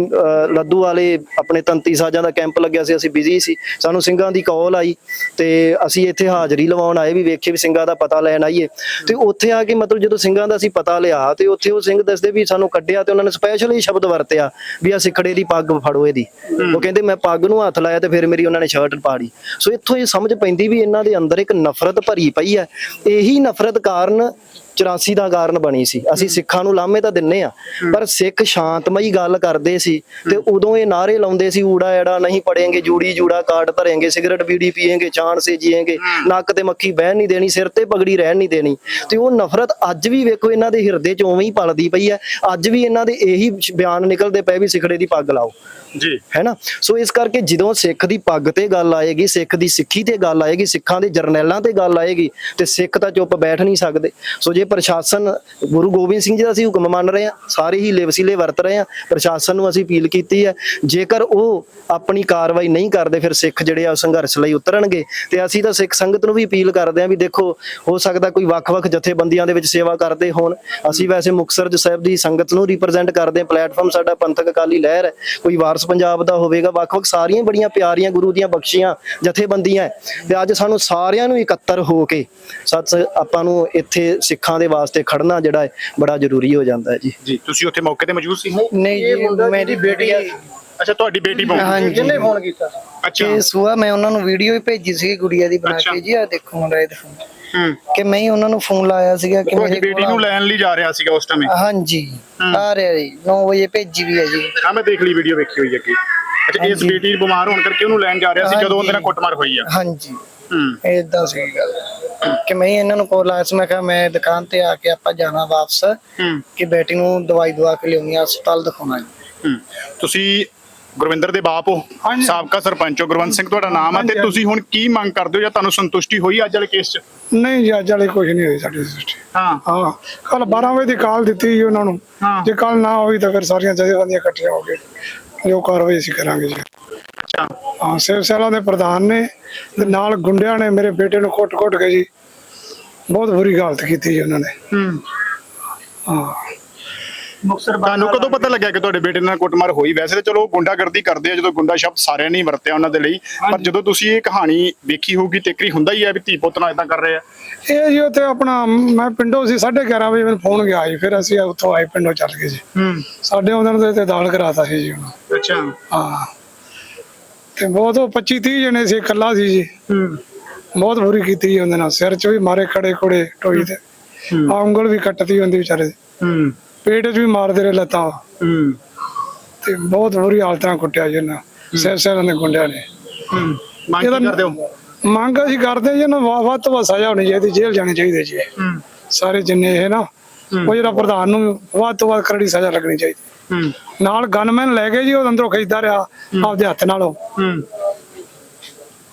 ਲੱਦੂ ਵਾਲੇ ਆਪਣੇ ਤੰਤੀ ਸਾਜਾਂ ਦਾ ਕੈਂਪ ਲੱਗਿਆ ਸੀ, ਅਸੀਂ ਬਿਜ਼ੀ ਸੀ। ਸਾਨੂੰ ਸਿੰਘਾਂ ਦੀ ਕਾਲ ਆਈ ਤੇ ਅਸੀਂ ਇੱਥੇ ਹਾਜ਼ਰੀ ਲਵਾਉਣ ਆਏ ਵੀ ਵੇਖੇ ਵੀ ਸਿੰਘਾਂ ਦਾ ਪਤਾ ਲੈਣ ਆਈਏ। ਤੇ ਉੱਥੇ ਆ ਕੇ ਮਤਲਬ ਜਦੋਂ ਸਿੰਘਾਂ ਦਾ ਅਸੀਂ ਪਤਾ ਲਿਆ ਤੇ ਉੱਥੇ ਉਹ ਸਿੰਘ ਦੱਸਦੇ ਵੀ ਸਾਨੂੰ ਕੱਢਿਆ ਤੇ ਉਹਨਾਂ ਨੇ ਸਪੈਸ਼ਲੀ ਸ਼ਬਦ ਵਰਤਿਆ ਵੀ ਆ ਸਿੱਖੜੇ ਦੀ ਪੱਗ ਫੜੋ ਇਹਦੀ। ਉਹ ਕਹਿੰਦੇ ਮੈਂ ਪੱਗ ਨੂੰ ਹੱਥ ਲਾਇਆ ਤੇ ਫਿਰ ਮੇਰੀ ਉਹਨਾਂ ਨੇ ਸ਼ਰਟ ਪਾੜੀ। ਸੋ ਇੱਥੋਂ ਇਹ ਸਮਝ ਪੈਂਦੀ ਵੀ ਇਹਨਾਂ ਦੇ ਅੰਦਰ ਇੱਕ ਨਫ਼ਰਤ ਭਰੀ ਪਈ ਹੈ। ਇਹੀ ਨਫ਼ਰਤ ਕਾਰਨ 84 ਦਾ ਕਾਰਨ ਬਣੀ ਸੀ। ਅਸੀਂ ਸਿੱਖਾਂ ਨੂੰ ਲਾਮੇ ਤਾਂ ਦਿੰਨੇ ਆ ਪਰ ਸਿੱਖ ਸ਼ਾਂਤਮਈ ਗੱਲ ਕਰਦੇ ਸੀ ਤੇ ਉਦੋਂ ਇਹ ਨਾਰੇ ਲਾਉਂਦੇ ਸੀ ਊੜਾ ਐੜਾ ਨਹੀਂ ਪੜेंगे ਜੂੜੀ ਜੂੜਾ ਕਾਟ ਧਰੇਂਗੇ ਸਿਗਰਟ ਬੀੜੀ ਪੀਏਂਗੇ ਚਾਣ ਸੇ ਜੀਏਂਗੇ ਨੱਕ ਤੇ ਮੱਖੀ ਬਹਿਣ ਨਹੀਂ ਦੇਣੀ ਸਿਰ ਤੇ ਪਗੜੀ ਰਹਿਣ ਨਹੀਂ ਦੇਣੀ। ਤੇ ਉਹ ਨਫ਼ਰਤ ਅੱਜ ਵੀ ਵੇਖੋ ਇਹਨਾਂ ਦੇ ਹਿਰਦੇ 'ਚ ਉਵੇਂ ਹੀ ਪਲਦੀ ਪਈ ਹੈ। ਅੱਜ ਵੀ ਇਹਨਾਂ ਦੇ ਇਹੀ ਬਿਆਨ ਨਿਕਲਦੇ ਪਏ ਵੀ ਸਿਖੜੇ ਦੀ ਪੱਗ ਲਾਓ। ਜੀ। ਹੈਨਾ? ਸੋ ਇਸ ਕਰਕੇ ਜਦੋਂ ਸਿੱਖ ਦੀ ਪੱਗ ਤੇ ਗੱਲ ਆਏਗੀ ਸਿੱਖ ਦੀ ਸਿੱਖੀ ਤੇ ਗੱਲ ਆਏਗੀ ਸਿੱਖਾਂ ਦੇ ਜਰਨੈਲਾਂ ਤੇ ਗੱਲ ਆਏਗੀ ਤੇ ਸਿੱਖ ਤਾਂ ਚੁੱਪ ਬੈਠ ਨਹੀਂ ਸਕਦੇ। ਸੋ ਜੇ ਪ੍ਰਸ਼ਾਸਨ, ਗੁਰੂ ਗੋਬਿੰਦ ਸਿੰਘ ਜੀ ਦਾ ਅਸੀਂ ਹੁਕਮ ਮੰਨ ਰਹੇ ਹਾਂ, ਸਾਰੇ ਹੀ ਵਸੀਲੇ ਵਰਤ ਰਹੇ ਹਾਂ, ਪ੍ਰਸ਼ਾਸਨ ਨੂੰ ਅਸੀਂ ਅਪੀਲ ਕੀਤੀ ਹੈ, ਜੇਕਰ ਉਹ ਆਪਣੀ ਕਾਰਵਾਈ ਨਹੀਂ ਕਰਦੇ, ਫਿਰ ਸਿੱਖ ਜਿਹੜੇ ਆ ਸੰਘਰਸ਼ ਲਈ ਉਤਰਨਗੇ। ਤੇ ਅਸੀਂ ਤਾਂ ਸਿੱਖ ਸੰਗਤ ਨੂੰ ਵੀ ਅਪੀਲ ਕਰਦੇ ਹਾਂ ਵੀ ਦੇਖੋ, ਹੋ ਸਕਦਾ ਕੋਈ ਵੱਖ-ਵੱਖ ਜਥੇਬੰਦੀਆਂ ਦੇ ਵਿੱਚ ਸੇਵਾ ਕਰਦੇ ਹੋਣ। ਅਸੀਂ ਵੈਸੇ ਮੁਕਤਸਰ ਸਾਹਿਬ ਦੀ ਸੰਗਤ ਨੂੰ ਰਿਪਰੈਜ਼ੈਂਟ ਕਰਦੇ ਹਾਂ ਪਲੇਟਫਾਰਮ ਸਾਡਾ ਪੰਥਕ ਅਕਾਲੀ ਲਹਿਰ ਹੈ। ਕੋਈ ਵਾਰਸ ਪੰਜਾਬ ਦਾ ਹੋਵੇਗਾ, ਵੱਖ-ਵੱਖ ਸਾਰੀਆਂ ਬੜੀਆਂ ਪਿਆਰੀਆਂ ਗੁਰੂ ਦੀਆਂ ਬਖਸ਼ੀਆਂ, ਜਥੇਬੰਦੀਆਂ ਹੈ। ਤੇ ਅੱਜ ਸਾਨੂੰ ਸਾਰਿਆਂ ਨੂੰ ਇਕੱਤਰ ਹੋ ਕੇ ਸੱਚ ਆਪਾਂ ਨੂੰ ਇੱਥੇ ਸਿੱਖਾਂ ਦੇ ਵਾਸਤੇ ਖੜਨਾ ਜਿਹੜਾ ਹੈ ਬੜਾ ਜ਼ਰੂਰੀ ਹੋ ਜਾਂਦਾ ਹੈ ਜੀ। ਜੀ ਤੁਸੀਂ ਉੱਥੇ ਮੌਕੇ ਤੇ ਮੌਜੂਦ ਸੀ? ਨਹੀਂ ਜੀ ਮੇਰੀ ਬੇਟੀ ਆ ਅੱਛਾ ਤੁਹਾਡੀ ਬੇਟੀ ਮੌਜੂਦ ਹਾਂਜੀ। ਫੋਨ ਕੀਤਾ ਅੱਛਾ। ਤੇ ਸੁਆ ਮੈਂ ਉਹਨਾਂ ਨੂੰ ਵੀਡੀਓ ਹੀ ਭੇਜੀ ਸੀ ਗੁੜੀਆ ਦੀ ਬਣਾ। ਕੇ ਜੀ ਆ ਦੇਖੋ ਮੁੰਡਾ ਇਹ ਦੇਖੋ ਹੂੰ। ਕਿ ਮੈਂ ਹੀ ਉਹਨਾਂ ਨੂੰ ਫੋਨ ਲਾਇਆ ਸੀਗਾ ਕਿ ਮੇਰੇ ਬੇਟੀ ਨੂੰ ਲੈਣ ਲਈ ਜਾ ਰਿਹਾ ਸੀਗਾ ਉਸ ਟਾਈਮ ਹਾਂਜੀ ਆ ਰਿਹਾ ਜੀ 9 ਵਜੇ ਭੇਜੀ ਵੀ ਹੈ ਜੀ। ਹਾਂ ਮੈਂ ਦੇਖ ਲਈ ਵੀਡੀਓ ਵੇਖੀ ਹੋਈ ਹੈ ਅੱਗੇ। ਅੱਛਾ ਇਸ। ਬੇਟੀ ਬਿਮਾਰ ਹੋਣ ਕਰਕੇ ਉਹਨੂੰ ਲੈਣ ਜਾ ਰਿਹਾ ਸੀ ਜਦੋਂ ਉਹਦੇ ਨਾਲ। ਕੁੱਟਮਾਰ ਹੋਈ ਆ। ਹਾਂਜੀ। ਹੂੰ। ਇਦਾਂ ਸੀ ਗੱਲ। ਕਿ ਮੈਂ ਇਹਨਾਂ ਨੂੰ ਕੋਲ ਆਇਆ ਸੀ ਮੈਂ ਕਿਹਾ ਮੈਂ ਦੁਕਾਨ ਤੇ ਆ ਕੇ ਆਪਾਂ ਜਾਣਾ ਵਾਪਸ ਕਿ ਬੇਟੀ ਨੂੰ ਦਵਾਈ ਦਵਾ ਕੇ ਲਿਆਉਣੀ ਆ ਹਸਪਤਾਲ ਦਿਖਾਉਣਾ ਜੀ। ਹੂੰ। ਤੁਸੀਂ ਗੁਰਵਿੰਦਰ ਦੇ ਬਾਪ ਹੋ? ਸਾਬਕਾ ਸਰਪੰਚ ਹੋ। ਗੁਰਵੰਤ ਸਿੰਘ ਤੁਹਾਡਾ ਨਾਮ ਹੈ ਤੇ ਤੁਸੀਂ ਹੁਣ ਕੀ ਮੰਗ ਕਰਦੇ ਹੋ ਜਾਂ ਤੁਹਾਨੂੰ ਸੰਤੁਸ਼ਟੀ ਹੋਈ ਅੱਜ ਵਾਲੇ ਕੇਸ 'ਚ? ਨਹੀਂ ਜੀ ਅੱਜ ਵਾਲੇ ਕੁਝ ਨਹੀਂ ਹੋਈ ਸਾਡੀ ਦ੍ਰਿਸ਼ਟੀ ਹਾਂ। ਹਾਂ। ਕੱਲ 12 ਵਜੇ ਦੀ ਕਾਲ ਦਿੱਤੀ ਜੀ ਉਹਨਾਂ ਨੂੰ। ਜੇ ਕੱਲ ਨਾ ਹੋਈ ਤਾਂ ਫਿਰ ਸਾਰੀਆਂ ਜਥੇਬੰਦੀਆਂ ਇਕੱਠੀਆਂ ਹੋ ਕੇ ਜੋ ਕਾਰਵਾਈ ਅਸੀਂ ਕਰਾਂਗੇ ਜੀ। ਅੱਛਾ। ਹਾਂ ਸਿਵ ਸੈਨਾ ਦੇ ਪ੍ਰਧਾਨ ਨੇ ਤੇ ਨਾਲ ਗੁੰਡਿਆਂ ਨੇ ਮੇਰੇ ਬੇਟੇ ਨੂੰ ਕੁੱਟ-ਕੁੱਟ ਕੇ ਜੀ ਬਹੁਤ ਬੁਰੀ ਹਾਲਤ ਕੀਤੀ ਜੀ ਉਹਨਾਂ ਨੇ। ਹੂੰ। ਹਾਂ। ਤੁਹਾਨੂੰ ਕਦੋਂ ਪਤਾ ਲੱਗਿਆ ਕਿ ਤੁਹਾਡੇ ਬੇਟੇ ਨਾਲ ਕੁੱਟਮਾਰ ਹੋਈ? ਵੈਸੇ ਤਾਂ ਚਲੋ ਗੁੰਡਾਗਰਦੀ ਕਰਦੇ ਆ ਜਦੋਂ ਗੁੰਡਾ ਸ਼ਬਦ ਸਾਰਿਆਂ ਨੇ ਵਰਤਿਆ ਉਹਨਾਂ ਦੇ ਲਈ ਪਰ ਜਦੋਂ ਤੁਸੀਂ ਇਹ ਕਹਾਣੀ ਵੇਖੀ ਹੋਊਗੀ ਤੇ ਇੱਕਰੀ ਹੁੰਦਾ ਹੀ ਹੈ ਵੀ ਧੀ ਪੁੱਤ ਨਾਲ ਇਦਾਂ ਕਰ ਰਹੇ ਆ। ਇਹ ਜੀ ਉੱਥੇ ਆਪਣਾ ਮੈਂ ਪਿੰਡੋਂ ਸੀ 11:30 ਵਜੇ ਮੈਨੂੰ ਫੋਨ ਗਿਆ ਜੀ ਫਿਰ ਅਸੀਂ ਉੱਥੋਂ ਆਏ ਪਿੰਡੋਂ ਚੱਲ ਗਏ ਜੀ। ਹੂੰ। ਸਾਡੇ ਉਹਨਾਂ ਦੇ ਤੇ ਦਾਲ ਕਰਾਤਾ ਸੀ ਜੀ ਉਹਨਾਂ ਅੱਛਾ। ਹਾਂ। ਤੇ ਬਹੁਤ ਉਹ 25 30 ਜਣੇ ਸੀ ਇਕੱਲਾ ਸੀ ਜੀ। ਹੂੰ। ਬਹੁਤ ਬੁਰੀ ਕੀਤੀ ਜੀ ਉਹਦੇ ਨਾਲ ਸਿਰ 'ਚ ਵੀ ਮਾਰੇ ਖੜੇ ਖੁੜੇ ਟੋਈ ਤੇ। ਆ ਉਂਗਲ ਵੀ ਕੱਟਦੀ ਹੁੰਦੀ ਵਿਚਾਰੇ ਦੀ। ਹੂੰ। ਪੇਟ 'ਚ ਵੀ ਮਾਰਦੇ ਰਹੇ ਲੱਤਾਂ। ਹੂੰ। ਤੇ ਬਹੁਤ ਬੁਰੀ ਹਾਲਤਾਂ ਕੁੱਟਿਆ ਜੀ ਉਹਨਾਂ। ਸਿਰ ਸਿਰ ਦੇ ਗੁੰਡਿਆਂ ਨੇ। ਮੰਗ ਕਰਦੇ ਹੋ? ਮੰਗ ਅਸੀਂ ਕਰਦੇ ਜੀ ਨੂੰ ਵੱਧ ਤੋਂ ਸਜ਼ਾ ਹੋਣੀ ਚਾਹੀਦੀ ਜੇਲ੍ਹ ਜਾਣੀ ਚਾਹੀਦੀ ਜੀ। ਸਾਰੇ ਜਿੰਨੇ ਇਹ ਨਾ ਉਹ ਜਿਹੜਾ ਪ੍ਰਧਾਨ ਨੂੰ ਵੱਧ ਤੋਂ ਵੱਧ ਕਰੜੀ ਸਜ਼ਾ ਲੱਗਣੀ ਚਾਹੀਦੀ। ਨਾਲ ਗਨਮੈਨ ਲੈ ਗਏ ਜੀ ਉਹ ਅੰਦਰੋਂ ਖਿੱਚਦਾ ਰਿਹਾ ਆਪਦੇ ਹੱਥ ਨਾਲੋਂ। ਹੂੰ।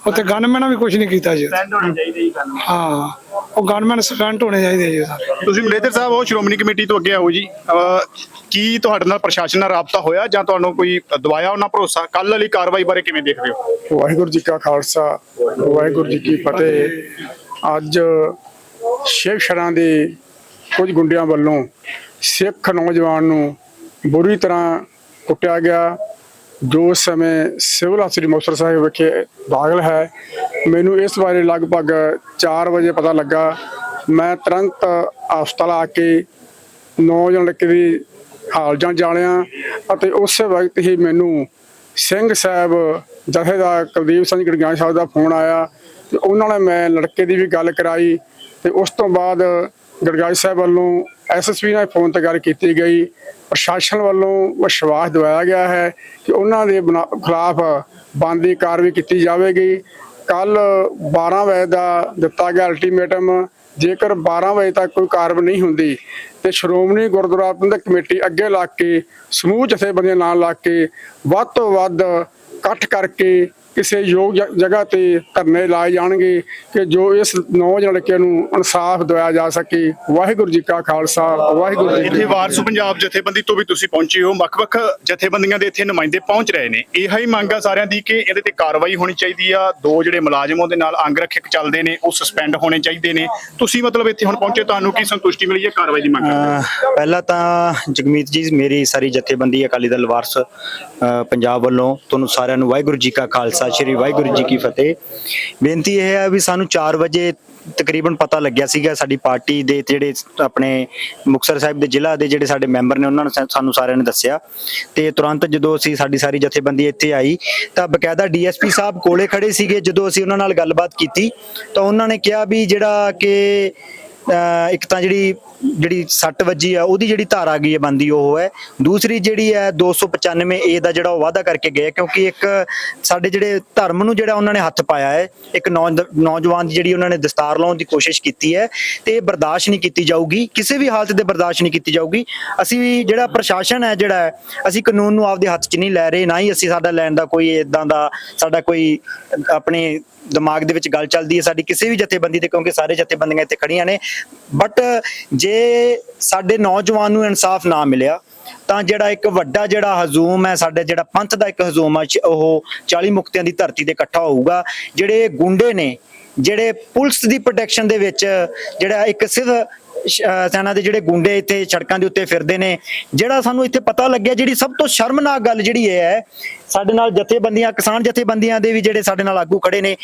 ਉੱਥੇ ਗਨਮੈਨਾਂ ਵੀ ਕੁਝ ਨਹੀਂ ਕੀਤਾ ਜੀ। ਸੈਂਡ ਹੋਣੇ ਚਾਹੀਦੇ ਜੀ ਗੱਲ ਹਾਂ ਉਹ ਗਨਮੈਨ ਸਸਪੈਂਡ ਹੋਣੇ ਚਾਹੀਦੇ ਜੀ ਸਾਰੇ। ਤੁਸੀਂ ਮੈਨੇਜਰ ਸਾਹਿਬ ਉਹ ਸ਼੍ਰੋਮਣੀ ਕਮੇਟੀ ਤੋਂ ਅੱਗੇ ਆਓ ਜੀ। ਕੀ ਤੁਹਾਡੇ ਨਾਲ ਪ੍ਰਸ਼ਾਸਨ ਨਾਲ ਰਾਬਤਾ ਹੋਇਆ ਜਾਂ ਤੁਹਾਨੂੰ ਕੋਈ ਦਵਾਇਆ ਉਹਨਾਂ ਭਰੋਸਾ? ਕੱਲ ਵਾਲੀ ਕਾਰਵਾਈ ਬਾਰੇ ਕਿਵੇਂ ਦੇਖਦੇ ਹੋ? ਵਾਹਿਗੁਰੂ ਜੀ ਕਾ ਖਾਲਸਾ ਵਾਹਿਗੁਰੂ ਜੀ ਕੀ ਫਤਿਹ। ਅੱਜ ਸ਼ੇਖ ਸ਼ਰਾਂ ਦੇ ਕੁਝ ਗੁੰਡਿਆਂ ਵੱਲੋਂ ਸਿੱਖ ਨੌਜਵਾਨ ਨੂੰ ਬੁਰੀ ਤਰ੍ਹਾਂ ਕੁੱਟਿਆ ਗਿਆ। ਜੋ ਉਸ ਸਮੇਂ ਸਿਵਲ ਹਸਪਤਾਲ ਮੁਕਤਸਰ ਸਾਹਿਬ ਵਿਖੇ ਦਾਖਲ ਹੈ। ਮੈਨੂੰ ਇਸ ਬਾਰੇ ਲਗਭਗ 4 ਵਜੇ ਪਤਾ ਲੱਗਾ। ਮੈਂ ਤੁਰੰਤ ਹਸਪਤਾਲ ਆ ਕੇ ਨੌਜਵਾਨ ਲੜਕੇ ਦੀ ਹਾਲ ਜਾਂ ਜਾਣਿਆ ਅਤੇ ਉਸੇ ਵਕਤ ਹੀ ਮੈਨੂੰ ਸਿੰਘ ਸਾਹਿਬ ਜਥੇਦਾਰ ਕੁਲਦੀਪ ਸਿੰਘ ਗੜਗਾਂ ਸਾਹਿਬ ਦਾ ਫੋਨ ਆਇਆ ਤੇ ਉਹਨਾਂ ਨੇ ਮੈਂ ਲੜਕੇ ਦੀ ਵੀ ਗੱਲ ਕਰਾਈ ਤੇ ਉਸ ਤੋਂ ਬਾਅਦ ਗੜਗਾਜ ਸਾਹਿਬ ਵੱਲੋਂ ਐਸਐਸਪੀ ਨਾਲ ਫੋਨ ਤੇ ਗੱਲ ਕੀਤੀ ਗਈ। ਪ੍ਰਸ਼ਾਸਨ ਵੱਲੋਂ ਵਿਸ਼ਵਾਸ ਦਿਵਾਇਆ ਗਿਆ ਹੈ ਕਿ ਉਹਨਾਂ ਦੇ ਬਣਾ- ਖਿਲਾਫ ਬਣਦੀ ਕਾਰਵਾਈ ਕੀਤੀ ਜਾਵੇਗੀ। ਕੱਲ 12 ਵਜੇ ਦਾ ਦਿੱਤਾ ਗਿਆ ਅਲਟੀਮੇਟਮ ਜੇਕਰ 12 ਵਜੇ ਤੱਕ ਕੋਈ ਕਾਰਵਾਈ ਨਹੀਂ ਹੁੰਦੀ, ਤੇ ਸ਼੍ਰੋਮਣੀ ਗੁਰਦੁਆਰਾ ਪ੍ਰਬੰਧਕ ਕਮੇਟੀ ਅੱਗੇ ਲੱਗ ਕੇ, ਸਮੂਹ ਜਥੇਬੰਦੀਆਂ ਨਾਲ ਲਾ ਕੇ, ਵੱਧ ਤੋਂ ਵੱਧ ਇਕੱਠ ਕਰਕੇ ਕਿਸੇ ਯੋਗ ਜ- ਜਗ੍ਹਾ ਤੇ ਧਰਨੇ ਲਾਏ ਜਾਣਗੇ ਕਿ ਜੋ ਇਸ ਨੌਜਵਾਨ ਲੜਕੇ ਨੂੰ ਇਨਸਾਫ ਦਿਵਾਇਆ ਜਾ ਸਕੇ। ਵਾਹਿਗੁਰੂ ਜੀ ਕਾ ਖਾਲਸਾ ਵਾਹਿਗੁਰੂ ਜੀ ਇੱਥੇ ਵਾਰਸੂ ਪੰਜਾਬ ਜਥੇਬੰਦੀ ਤੋਂ ਵੀ ਤੁਸੀਂ ਪਹੁੰਚੇ ਹੋ। ਵੱਖ-ਵੱਖ ਜਥੇਬੰਦੀਆਂ ਦੇ ਇੱਥੇ ਨੁਮਾਇੰਦੇ ਪਹੁੰਚ ਰਹੇ ਨੇ। ਇਹ ਹੀ ਮੰਗ ਆ ਸਾਰਿਆਂ ਦੀ ਕਿ ਇਹਦੇ ਤੇ ਕਾਰਵਾਈ ਹੋਣੀ ਚਾਹੀਦੀ ਆ। ਦੋ ਜਿਹੜੇ ਮੁਲਾਜ਼ਮ ਉਹਦੇ ਨਾਲ ਅੰਗ ਰੱਖਿਅਕ ਚੱਲਦੇ ਨੇ ਉਹ ਸਸਪੈਂਡ ਹੋਣੇ ਚਾਹੀਦੇ ਨੇ। ਤੁਸੀਂ ਮਤਲਬ ਇੱਥੇ ਹੁਣ ਪਹੁੰਚੇ ਤੁਹਾਨੂੰ ਕੀ ਸੰਤੁਸ਼ਟੀ ਮਿਲੀ ਹੈ? ਕਾਰਵਾਈ ਦੀ ਮੰਗ ਪਹਿਲਾਂ ਤਾਂ ਜਗਮੀਤ ਜੀ ਮੇਰੀ ਸਾਰੀ ਜਥੇਬੰਦੀ ਅਕਾਲੀ ਦਲ ਵਾਰਸ ਅਹ ਪੰਜਾਬ ਵੱਲੋਂ ਤੁਹਾਨੂੰ ਸਾਰਿਆਂ ਨੂੰ ਵਾਹਿਗੁਰੂ ਜੀ ਕਾ ਖਾਲਸਾ ਸ੍ਰੀ ਵਾਹਿਗੁਰੂ ਜੀ ਕੀ ਫਤਿਹ। ਬੇਨਤੀ ਇਹ ਹੈ ਵੀ ਸਾਨੂੰ 4 ਵਜੇ ਤਕਰੀਬਨ ਪਤਾ ਲੱਗਿਆ ਸੀਗਾ ਸਾਡੀ ਪਾਰਟੀ ਦੇ ਜਿਹੜੇ ਆਪਣੇ ਮੁਕਤਸਰ ਸਾਹਿਬ ਦੇ ਜ਼ਿਲ੍ਹਾ ਦੇ ਜਿਹੜੇ ਸਾਡੇ ਮੈਂਬਰ ਨੇ ਉਹਨਾਂ ਨੇ ਸਾਨੂੰ ਸਾਰਿਆਂ ਨੇ ਦੱਸਿਆ। ਤੇ ਤੁਰੰਤ ਜਦੋਂ ਅਸੀਂ ਸਾਡੀ ਸਾਰੀ ਜਥੇਬੰਦੀ ਇੱਥੇ ਆਈ, ਤਾਂ ਬਕਾਇਦਾ ਡੀਐਸਪੀ ਸਾਹਿਬ ਕੋਲੇ ਖੜੇ ਸੀਗੇ। ਜਦੋਂ ਅਸੀਂ ਉਹਨਾਂ ਨਾਲ ਗੱਲਬਾਤ ਕੀਤੀ, ਤਾਂ ਉਹਨਾਂ ਨੇ ਕਿਹਾ ਵੀ ਜਿਹੜਾ ਕਿ ਇੱਕ ਤਾਂ ਜਿਹੜੀ ਜਿਹੜੀ ਸੱਟ ਵੱਜੀ ਆ ਉਹਦੀ ਜਿਹੜੀ ਧਾਰਾ ਗਈ ਹੈ ਬੰਦੀ ਉਹ ਹੈ। ਦੂਸਰੀ ਜਿਹੜੀ ਹੈ 295 ਏ ਦਾ ਜਿਹੜਾ ਉਹ ਵਾਅਦਾ ਕਰਕੇ ਗਏ ਕਿਉਂਕਿ ਇੱਕ ਸਾਡੇ ਜਿਹੜੇ ਧਰਮ ਨੂੰ ਜਿਹੜਾ ਉਹਨਾਂ ਨੇ ਹੱਥ ਪਾਇਆ ਹੈ ਇੱਕ ਨੌਜਵਾਨ ਦੀ ਜਿਹੜੀ ਉਹਨਾਂ ਨੇ ਦਸਤਾਰ ਲਾਉਣ ਦੀ ਕੋਸ਼ਿਸ਼ ਕੀਤੀ ਹੈ ਤੇ ਇਹ ਬਰਦਾਸ਼ਤ ਨਹੀਂ ਕੀਤੀ ਜਾਊਗੀ ਕਿਸੇ ਵੀ ਹਾਲਤ ਦੇ ਬਰਦਾਸ਼ਤ ਨਹੀਂ ਕੀਤੀ ਜਾਊਗੀ। ਅਸੀਂ ਜਿਹੜਾ ਪ੍ਰਸ਼ਾਸਨ ਹੈ ਜਿਹੜਾ ਹੈ, ਅਸੀਂ ਕਾਨੂੰਨ ਨੂੰ ਆਪਦੇ ਹੱਥ 'ਚ ਨਹੀਂ ਲੈ ਰਹੇ ਨਾ ਹੀ ਅਸੀਂ ਸਾਡਾ ਲੈਣ ਦਾ ਕੋਈ ਇਦਾਂ ਦਾ ਸਾਡਾ ਕੋਈ ਆਪਣੇ ਦਿਮਾਗ ਦੇ ਵਿੱਚ ਗੱਲ ਚੱਲਦੀ ਹੈ ਸਾਡੀ ਕਿਸੇ ਵੀ ਜਥੇਬੰਦੀ ਤੇ, ਕਿਉਂਕਿ ਸਾਰੇ ਜਥੇਬੰਦੀਆਂ ਇੱਥੇ ਖੜੀਆਂ ਨੇ। ਬਟ ਜੇ ਸਾਡੇ ਨੌਜਵਾਨ ਨੂੰ ਇਨਸਾਫ ਨਾ ਮਿਲਿਆ, ਤਾਂ ਜਿਹੜਾ ਇੱਕ ਵੱਡਾ ਜਿਹੜਾ ਹਜ਼ੂਮ ਹੈ, ਸਾਡੇ ਜਿਹੜਾ ਪੰਥ ਦਾ ਇੱਕ ਹਜ਼ੂਮ ਹੈ ਉਹ 40 ਮੁਕਤਿਆਂ ਦੀ ਧਰਤੀ ਤੇ ਇਕੱਠਾ ਹੋਊਗਾ। ਜਿਹੜੇ ਗੁੰਡੇ ਨੇ, ਜਿਹੜੇ ਪੁਲਿਸ ਦੀ ਪ੍ਰੋਟੈਕਸ਼ਨ ਦੇ ਵਿੱਚ ਜਿਹੜਾ ਇੱਕ ਸਿਰਫ ਸੈਨਾ ਦੇ ਜਿਹੜੇ ਗੁੰਡੇ ਇੱਥੇ ਸੜਕਾਂ ਦੇ ਉੱਤੇ ਫਿਰਦੇ ਨੇ, ਜਿਹੜਾ ਸਾਨੂੰ ਇੱਥੇ ਪਤਾ ਲੱਗਿਆ, ਜਿਹੜੀ ਸਭ ਤੋਂ ਸ਼ਰਮਨਾਕ ਗੱਲ ਜਿਹੜੀ ਇਹ ਹੈ ਸਾਡੇ ਨਾਲ ਜਥੇਬੰਦੀਆਂ ਕਿਸਾਨ ਜਥੇਬੰਦੀਆਂ ਦੇ ਵੀ ਜਿਹੜੇ ਸਾਡੇ ਨਾਲ ਆਗੂ ਖੜੇ ਨੇ।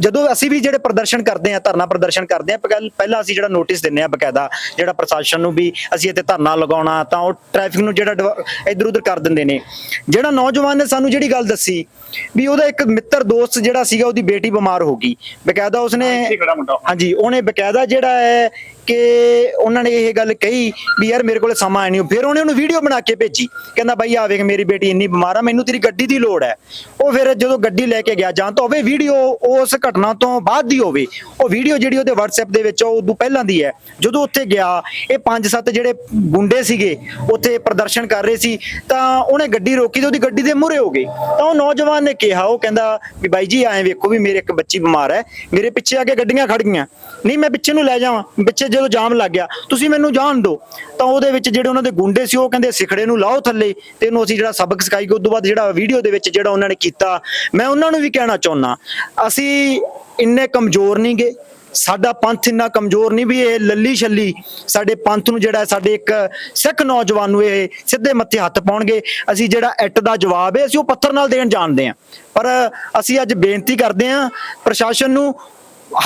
ਜਦੋਂ ਅਸੀਂ ਵੀ ਜਿਹੜੇ ਪ੍ਰਦਰਸ਼ਨ ਕਰਦੇ ਆ ਧਰਨਾ ਪ੍ਰਦਰਸ਼ਨ ਕਰਦੇ ਆ ਪਹਿਲਾਂ ਅਸੀਂ ਜਿਹੜਾ ਨੋਟਿਸ ਦਿੰਨੇ ਆ ਬਕਾਇਦਾ ਜਿਹੜਾ ਪ੍ਰਸ਼ਾਸਨ ਨੂੰ ਵੀ ਅਸੀਂ ਇੱਥੇ ਧਰਨਾ ਲਗਾਉਣਾ ਤਾਂ ਉਹ ਟ੍ਰੈਫਿਕ ਨੂੰ ਜਿਹੜਾ ਇਧਰ ਉਧਰ ਕਰ ਦਿੰਦੇ ਨੇ। ਜਿਹੜਾ ਨੌਜਵਾਨ ਨੇ ਸਾਨੂੰ ਜਿਹੜੀ ਗੱਲ ਦੱਸੀ ਵੀ ਉਹਦਾ ਇੱਕ ਮਿੱਤਰ ਦੋਸਤ ਜਿਹੜਾ ਸੀਗਾ ਉਹਦੀ ਬੇਟੀ ਬਿਮਾਰ ਹੋ ਗਈ। ਬਕਾਇਦਾ ਉਸਨੇ ਹਾਂਜੀ ਉਹਨੇ ਬਕਾਇਦਾ ਜਿਹੜਾ ਹੈ ਕਿ ਉਹਨਾਂ ਨੇ ਇਹ ਗੱਲ ਕਹੀ ਵੀ ਯਾਰ ਮੇਰੇ ਕੋਲ ਸਮਾਂ ਹੈ ਨਹੀਂ। ਫਿਰ ਉਹਨੇ ਉਹਨੂੰ ਵੀਡੀਓ ਬਣਾ ਕੇ ਭੇਜੀ। ਕਹਿੰਦਾ ਬਾਈ ਆ ਵੇਖ ਮੇਰੀ ਬੇਟੀ ਇੰਨੀ ਬਿਮਾਰ ਆ ਮੈਨੂੰ ਤੇਰੀ ਗੱਡੀ ਦੀ ਲੋੜ ਹੈ। ਉਹ ਫਿਰ ਜਦੋਂ ਗੱਡੀ ਲੈ ਕੇ ਗਿਆ, ਜਾਂ ਤਾਂ ਹੋਵੇ ਵੀਡੀਓ ਉਸ ਘਟਨਾ ਤੋਂ ਬਾਅਦ ਦੀ ਹੋਵੇ। ਉਹ ਵੀਡੀਓ ਜਿਹੜੀ ਉਹਦੇ WhatsApp ਦੇ ਵਿੱਚ, ਉਹ ਉਦੋਂ ਪਹਿਲਾਂ ਦੀ ਹੈ। ਜਦੋਂ ਉੱਥੇ ਗਿਆ, ਇਹ ਪੰਜ ਸੱਤ ਜਿਹੜੇ ਗੁੰਡੇ ਸੀਗੇ, ਉੱਥੇ ਪ੍ਰਦਰਸ਼ਨ ਕਰ ਰਹੇ ਸੀ, ਤਾਂ ਉਹਨੇ ਗੱਡੀ ਰੋਕੀ ਤੇ ਉਹਦੀ ਗੱਡੀ ਦੇ ਮੂਹਰੇ ਹੋ ਗਏ। ਤਾਂ ਉਹ ਨੌਜਵਾਨ ਨੇ ਕਿਹਾ, ਉਹ ਕਹਿੰਦਾ ਵੀ ਬਾਈ ਜੀ, ਐਂ ਵੇਖੋ ਵੀ ਮੇਰੇ ਇੱਕ ਬੱਚੀ ਬਿਮਾਰ ਹੈ, ਮੇਰੇ ਪਿੱਛੇ ਆ ਕੇ ਗੱਡੀਆਂ ਖੜ ਗਈਆਂ। ਨਹੀਂ, ਮੈਂ ਪਿੱਛੇ ਨੂੰ ਲੈ ਜਾਵਾਂ, ਪਿੱਛੇ ਜਦੋਂ ਜਾਮ ਲੱਗ ਗਿਆ, ਤੁਸੀਂ ਮੈਨੂੰ ਜਾਣ ਦਿਓ। ਤਾਂ ਉਹਦੇ ਵਿੱਚ ਜਿਹੜੇ ਉਹਨਾਂ ਦੇ ਗੁੰਡੇ ਸੀ, ਉਹ ਕਹਿੰਦੇ ਸਿਖੜੇ ਨੂੰ ਲਾਓ ਥੱਲੇ, ਤੇ ਇਹਨੂੰ ਅਸੀਂ ਜਿਹੜਾ ਸਬਕ ਸਿਖਾਈ ਗਏ ਉਸ ਤੋਂ ਬਾਅਦ ਜਿਹੜਾ ਵੀਡੀਓ ਦੇ ਵਿੱਚ ਜਿਹੜਾ ਉਹਨਾਂ ਨੇ ਕੀਤਾ, ਮੈਂ ਉਹਨਾਂ ਨੂੰ ਵੀ ਕਹਿਣਾ ਚਾਹੁੰਦਾ, ਅਸੀਂ ਇੰਨੇ ਕਮਜ਼ੋਰ ਨਹੀਂ ਗੇ, ਸਾਡਾ ਪੰਥ ਇੰਨਾ ਕਮਜ਼ੋਰ ਨਹੀਂ ਵੀ ਇਹ ਲੱਲੀ ਛੱਲੀ ਸਾਡੇ ਪੰਥ ਨੂੰ ਜਿਹੜਾ ਸਾਡੇ ਇੱਕ ਸਿੱਖ ਨੌਜਵਾਨ ਨੂੰ ਇਹ ਸਿੱਧੇ ਮੱਥੇ ਹੱਥ ਪਾਉਣਗੇ, ਅਸੀਂ ਜਿਹੜਾ ਐਟ ਦਾ ਜਵਾਬ ਹੈ, ਅਸੀਂ ਉਹ ਪੱਥਰ ਨਾਲ ਦੇਣ ਜਾਣਦੇ ਹਾਂ। ਪਰ ਅਸੀਂ ਅੱਜ ਬੇਨਤੀ ਕਰਦੇ ਹਾਂ ਪ੍ਰਸ਼ਾਸਨ ਨੂੰ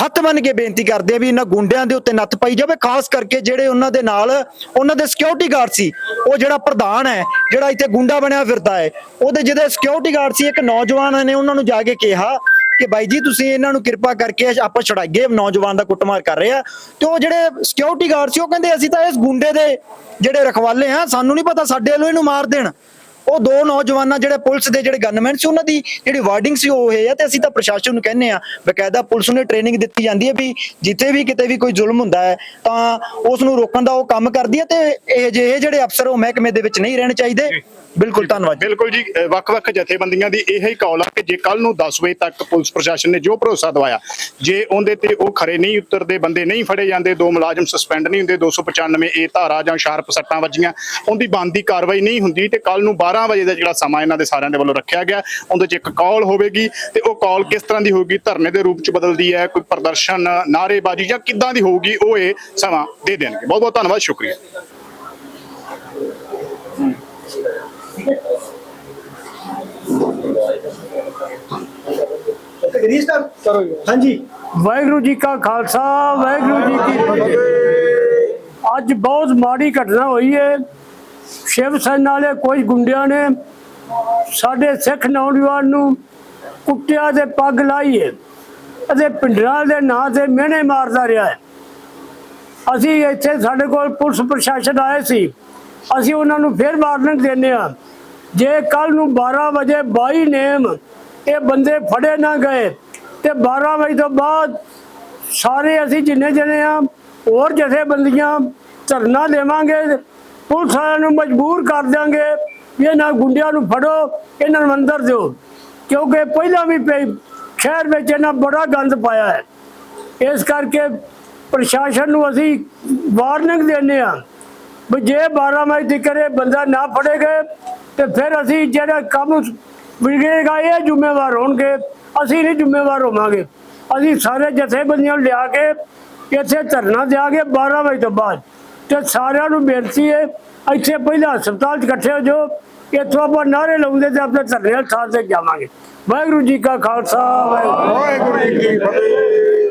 ਹੱਥ ਬੰਨ ਕੇ ਬੇਨਤੀ ਕਰਦੇ ਆ ਵੀ ਇਹਨਾਂ ਗੁੰਡਿਆਂ ਦੇ ਉੱਤੇ ਨੱਥ ਪਾਈ ਜਾਵੇ, ਖਾਸ ਕਰਕੇ ਜਿਹੜੇ ਉਹਨਾਂ ਦੇ ਨਾਲ, ਉਹਨਾਂ ਦੇ ਸਿਕਿਉਰਿਟੀ ਗਾਰਡ ਸੀ। ਉਹ ਜਿਹੜਾ ਪ੍ਰਧਾਨ ਹੈ, ਜਿਹੜਾ ਇੱਥੇ ਗੁੰਡਾ ਬਣਿਆ ਫਿਰਦਾ ਹੈ, ਉਹਦੇ ਜਿਹਦੇ ਸਿਕਿਉਰਿਟੀ ਗਾਰਡ ਸੀ, ਇੱਕ ਨੌਜਵਾਨ ਨੇ ਉਹਨਾਂ ਨੂੰ ਜਾ ਕੇ ਕਿਹਾ ਕਿ ਬਾਈ ਜੀ, ਤੁਸੀਂ ਇਹਨਾਂ ਨੂੰ ਕਿਰਪਾ ਕਰਕੇ ਆਪਾਂ ਛੁਡਾਈਏ, ਨੌਜਵਾਨ ਦਾ ਕੁੱਟਮਾਰ ਕਰ ਰਹੇ ਆ। ਤੇ ਉਹ ਜਿਹੜੇ ਸਿਕਿਉਰਿਟੀ ਗਾਰਡ ਸੀ, ਉਹ ਕਹਿੰਦੇ ਅਸੀਂ ਤਾਂ ਇਸ ਗੁੰਡੇ ਦੇ ਜਿਹੜੇ ਰਖਵਾਲੇ ਆ, ਸਾਨੂੰ ਨਹੀਂ ਪਤਾ, ਸਾਡੇ ਵੱਲੋਂ ਇਹਨੂੰ ਮਾਰ ਦੇਣ। ਉਹ ਦੋ ਨੌਜਵਾਨਾਂ ਜਿਹੜੇ ਪੁਲਿਸ ਦੇ ਜਿਹੜੇ ਗਨਮੈਨ ਸੀ, ਉਹਨਾਂ ਦੀ ਜਿਹੜੀ ਵਾਰਡਿੰਗ ਸੀ ਉਹ ਇਹ ਹੈ ਤੇ ਅਸੀਂ ਤਾਂ ਪ੍ਰਸ਼ਾਸਨ ਨੂੰ ਕਹਿੰਨੇ ਆ ਬਕਾਇਦਾ ਪੁਲਿਸ ਨੂੰ ਟ੍ਰੇਨਿੰਗ ਦਿੱਤੀ ਜਾਂਦੀ ਹੈ ਵੀ ਜਿੱਥੇ ਵੀ ਕਿਤੇ ਵੀ ਕੋਈ ਜ਼ੁਲਮ ਹੁੰਦਾ ਹੈ, ਤਾਂ ਉਸ ਨੂੰ ਰੋਕਣ ਦਾ ਉਹ ਕੰਮ ਕਰਦੀ ਹੈ ਤੇ ਇਹ ਜਿਹੇ ਜਿਹੜੇ ਅਫਸਰ ਉਹ ਮਹਿਕਮੇ ਦੇ ਵਿੱਚ ਨਹੀਂ ਰਹਿਣੇ ਚਾਹੀਦੇ। ਬਿਲਕੁਲ ਧੰਨਵਾਦ। ਬਿਲਕੁਲ ਜੀ ਵੱਖ-ਵੱਖ ਜਥੇਬੰਦੀਆਂ ਦੀ ਇਹ ਹੀ ਕਾਲ ਆ ਕਿ ਜੇ ਕੱਲ ਨੂੰ 10 ਵਜੇ ਤੱਕ ਪੁਲਿਸ ਪ੍ਰਸ਼ਾਸਨ ਨੇ ਜੋ ਭਰੋਸਾ ਦਵਾਇਆ ਜੇ ਉਹਦੇ ਤੇ ਉਹ ਖਰੇ ਨਹੀਂ ਉਤਰਦੇ ਬੰਦੇ ਨਹੀਂ ਫੜੇ ਜਾਂਦੇ ਦੋ ਮੁਲਾਜ਼ਮ ਸਸਪੈਂਡ ਨਹੀਂ ਹੁੰਦੇ 295 ਏ ਧਾਰਾ ਜਾਂ ਸ਼ਾਰਪ ਸੱਟਾਂ ਵੱਜੀਆਂ ਉਹਦੀ ਬਣਦੀ ਕਾਰਵਾਈ ਨਹੀਂ ਹੁੰਦੀ ਤੇ ਕੱਲ ਨੂੰ 12 ਵਜੇ ਦਾ ਜਿਹੜਾ ਸਮਾਂ ਇਹਨਾਂ ਦੇ ਸਾਰਿਆਂ ਦੇ ਵੱਲੋਂ ਰੱਖਿਆ ਗਿਆ ਉਹਦੇ 'ਚ ਇੱਕ ਕਾਲ ਹੋਵੇਗੀ ਤੇ ਉਹ ਕਾਲ ਕਿਸ ਤਰ੍ਹਾਂ ਦੀ ਹੋਊਗੀ ਧਰਨੇ ਦੇ ਰੂਪ 'ਚ ਬਦਲਦੀ ਹੈ ਕੋਈ ਪ੍ਰਦਰਸ਼ਨ ਨਾਅਰੇਬਾਜ਼ੀ ਜਾਂ ਕਿੱਦਾਂ ਦੀ ਹੋਊਗੀ ਉਹ ਇਹ ਸਮਾਂ ਦੇ ਦੇਣਗੇ। ਬਹੁਤ ਬਹੁਤ ਧੰਨਵਾਦ ਸ਼ੁਕਰੀਆ। ਹਾਂਜੀ। ਵਾਹਿਗੁਰੂ ਜੀ ਕਾ ਖਾਲਸਾ, ਵਾਹਿਗੁਰੂ ਜੀ ਕੀ ਫਤਿਹ। ਅੱਜ ਬਹੁਤ ਮਾੜੀ ਘਟਨਾ ਹੋਈ ਹੈ ਸ਼ਿਵ ਸੈਨਾ ਵਾਲੇ ਕੋਈ ਗੁੰਡਿਆਂ ਨੇ ਸਾਡੇ ਸਿੱਖ ਨੌਜਵਾਨ ਨੂੰ ਕੁੱਟਿਆ ਤੇ ਪੱਗ ਲਾਈ ਹੈ ਅਤੇ ਪਿੰਡਰਾਂ ਦੇ ਨਾਂ ਤੇ ਮਿਹਣੇ ਮਾਰਦਾ ਰਿਹਾ ਹੈ ਅਸੀਂ ਇੱਥੇ ਸਾਡੇ ਕੋਲ ਪੁਲਿਸ ਪ੍ਰਸ਼ਾਸਨ ਆਏ ਸੀ। ਅਸੀਂ ਉਹਨਾਂ ਨੂੰ ਫਿਰ ਵਾਰਨਿੰਗ ਦਿੰਦੇ ਆ ਜੇ ਕੱਲ ਨੂੰ 12 ਵਜੇ 22 ਨੇਮ ਇਹ ਬੰਦੇ ਫੜੇ ਨਾ ਗਏ, ਤੇ 12 ਵਜੇ ਤੋਂ ਬਾਅਦ ਸਾਰੇ ਅਸੀਂ ਜਿੰਨੇ ਜਣੇ ਆ, ਹੋਰ ਜਥੇਬੰਦੀਆਂ ਧਰਨਾ ਦੇਵਾਂਗੇ, ਪੁਲਿਸ ਵਾਲਿਆਂ ਨੂੰ ਮਜਬੂਰ ਕਰ ਦਿਆਂਗੇ ਵੀ ਇਹਨਾਂ ਗੁੰਡਿਆਂ ਨੂੰ ਫੜੋ, ਇਹਨਾਂ ਨੂੰ ਅੰਦਰ ਦਿਓ। ਕਿਉਂਕਿ ਪਹਿਲਾਂ ਵੀ ਸ਼ਹਿਰ ਵਿੱਚ ਇਹਨਾਂ ਬੜਾ ਗੰਦ ਪਾਇਆ ਹੈ। ਇਸ ਕਰਕੇ ਪ੍ਰਸ਼ਾਸਨ ਨੂੰ ਅਸੀਂ ਵਾਰਨਿੰਗ ਦਿੰਦੇ ਆ ਵੀ ਜੇ 12 ਵਜੇ ਤੱਕ ਇਹ ਬੰਦਾ ਨਾ ਫੜੇ ਗਏ ਤੇ ਫਿਰ ਅਸੀਂ ਜਿਹੜਾ ਕੰਮ ਵਿਗੜੇਗਾ ਇਹ ਜ਼ਿੰਮੇਵਾਰ ਹੋਣਗੇ। ਅਸੀਂ ਨਹੀਂ ਜ਼ਿੰਮੇਵਾਰ ਹੋਵਾਂਗੇ। ਅਸੀਂ ਸਾਰੇ ਜਥੇਬੰਦੀਆਂ ਨੂੰ ਲਿਆ ਕੇ ਇੱਥੇ ਧਰਨਾ ਦਿਆਂਗੇ 12 ਵਜੇ ਤੋਂ ਬਾਅਦ। ਤੇ ਸਾਰਿਆਂ ਨੂੰ ਬੇਨਤੀ ਹੈ, ਇੱਥੇ ਪਹਿਲਾਂ ਹਸਪਤਾਲ 'ਚ ਇਕੱਠੇ ਹੋ ਜਾਓ। ਇੱਥੋਂ ਆਪਾਂ ਨਾਰੇ ਲਾਉਂਦੇ ਤੇ ਆਪਣੇ ਧਰਨੇ ਵਾਲੀ ਥਾਂ ਤੇ ਜਾਵਾਂਗੇ। ਵਾਹਿਗੁਰੂ ਜੀ ਕਾ ਖਾਲਸਾ ਵਾਹਿਗੁਰੂ ਵਾਹਿਗੁਰੂ ਜੀ ਕੀ ਫਤਿਹ।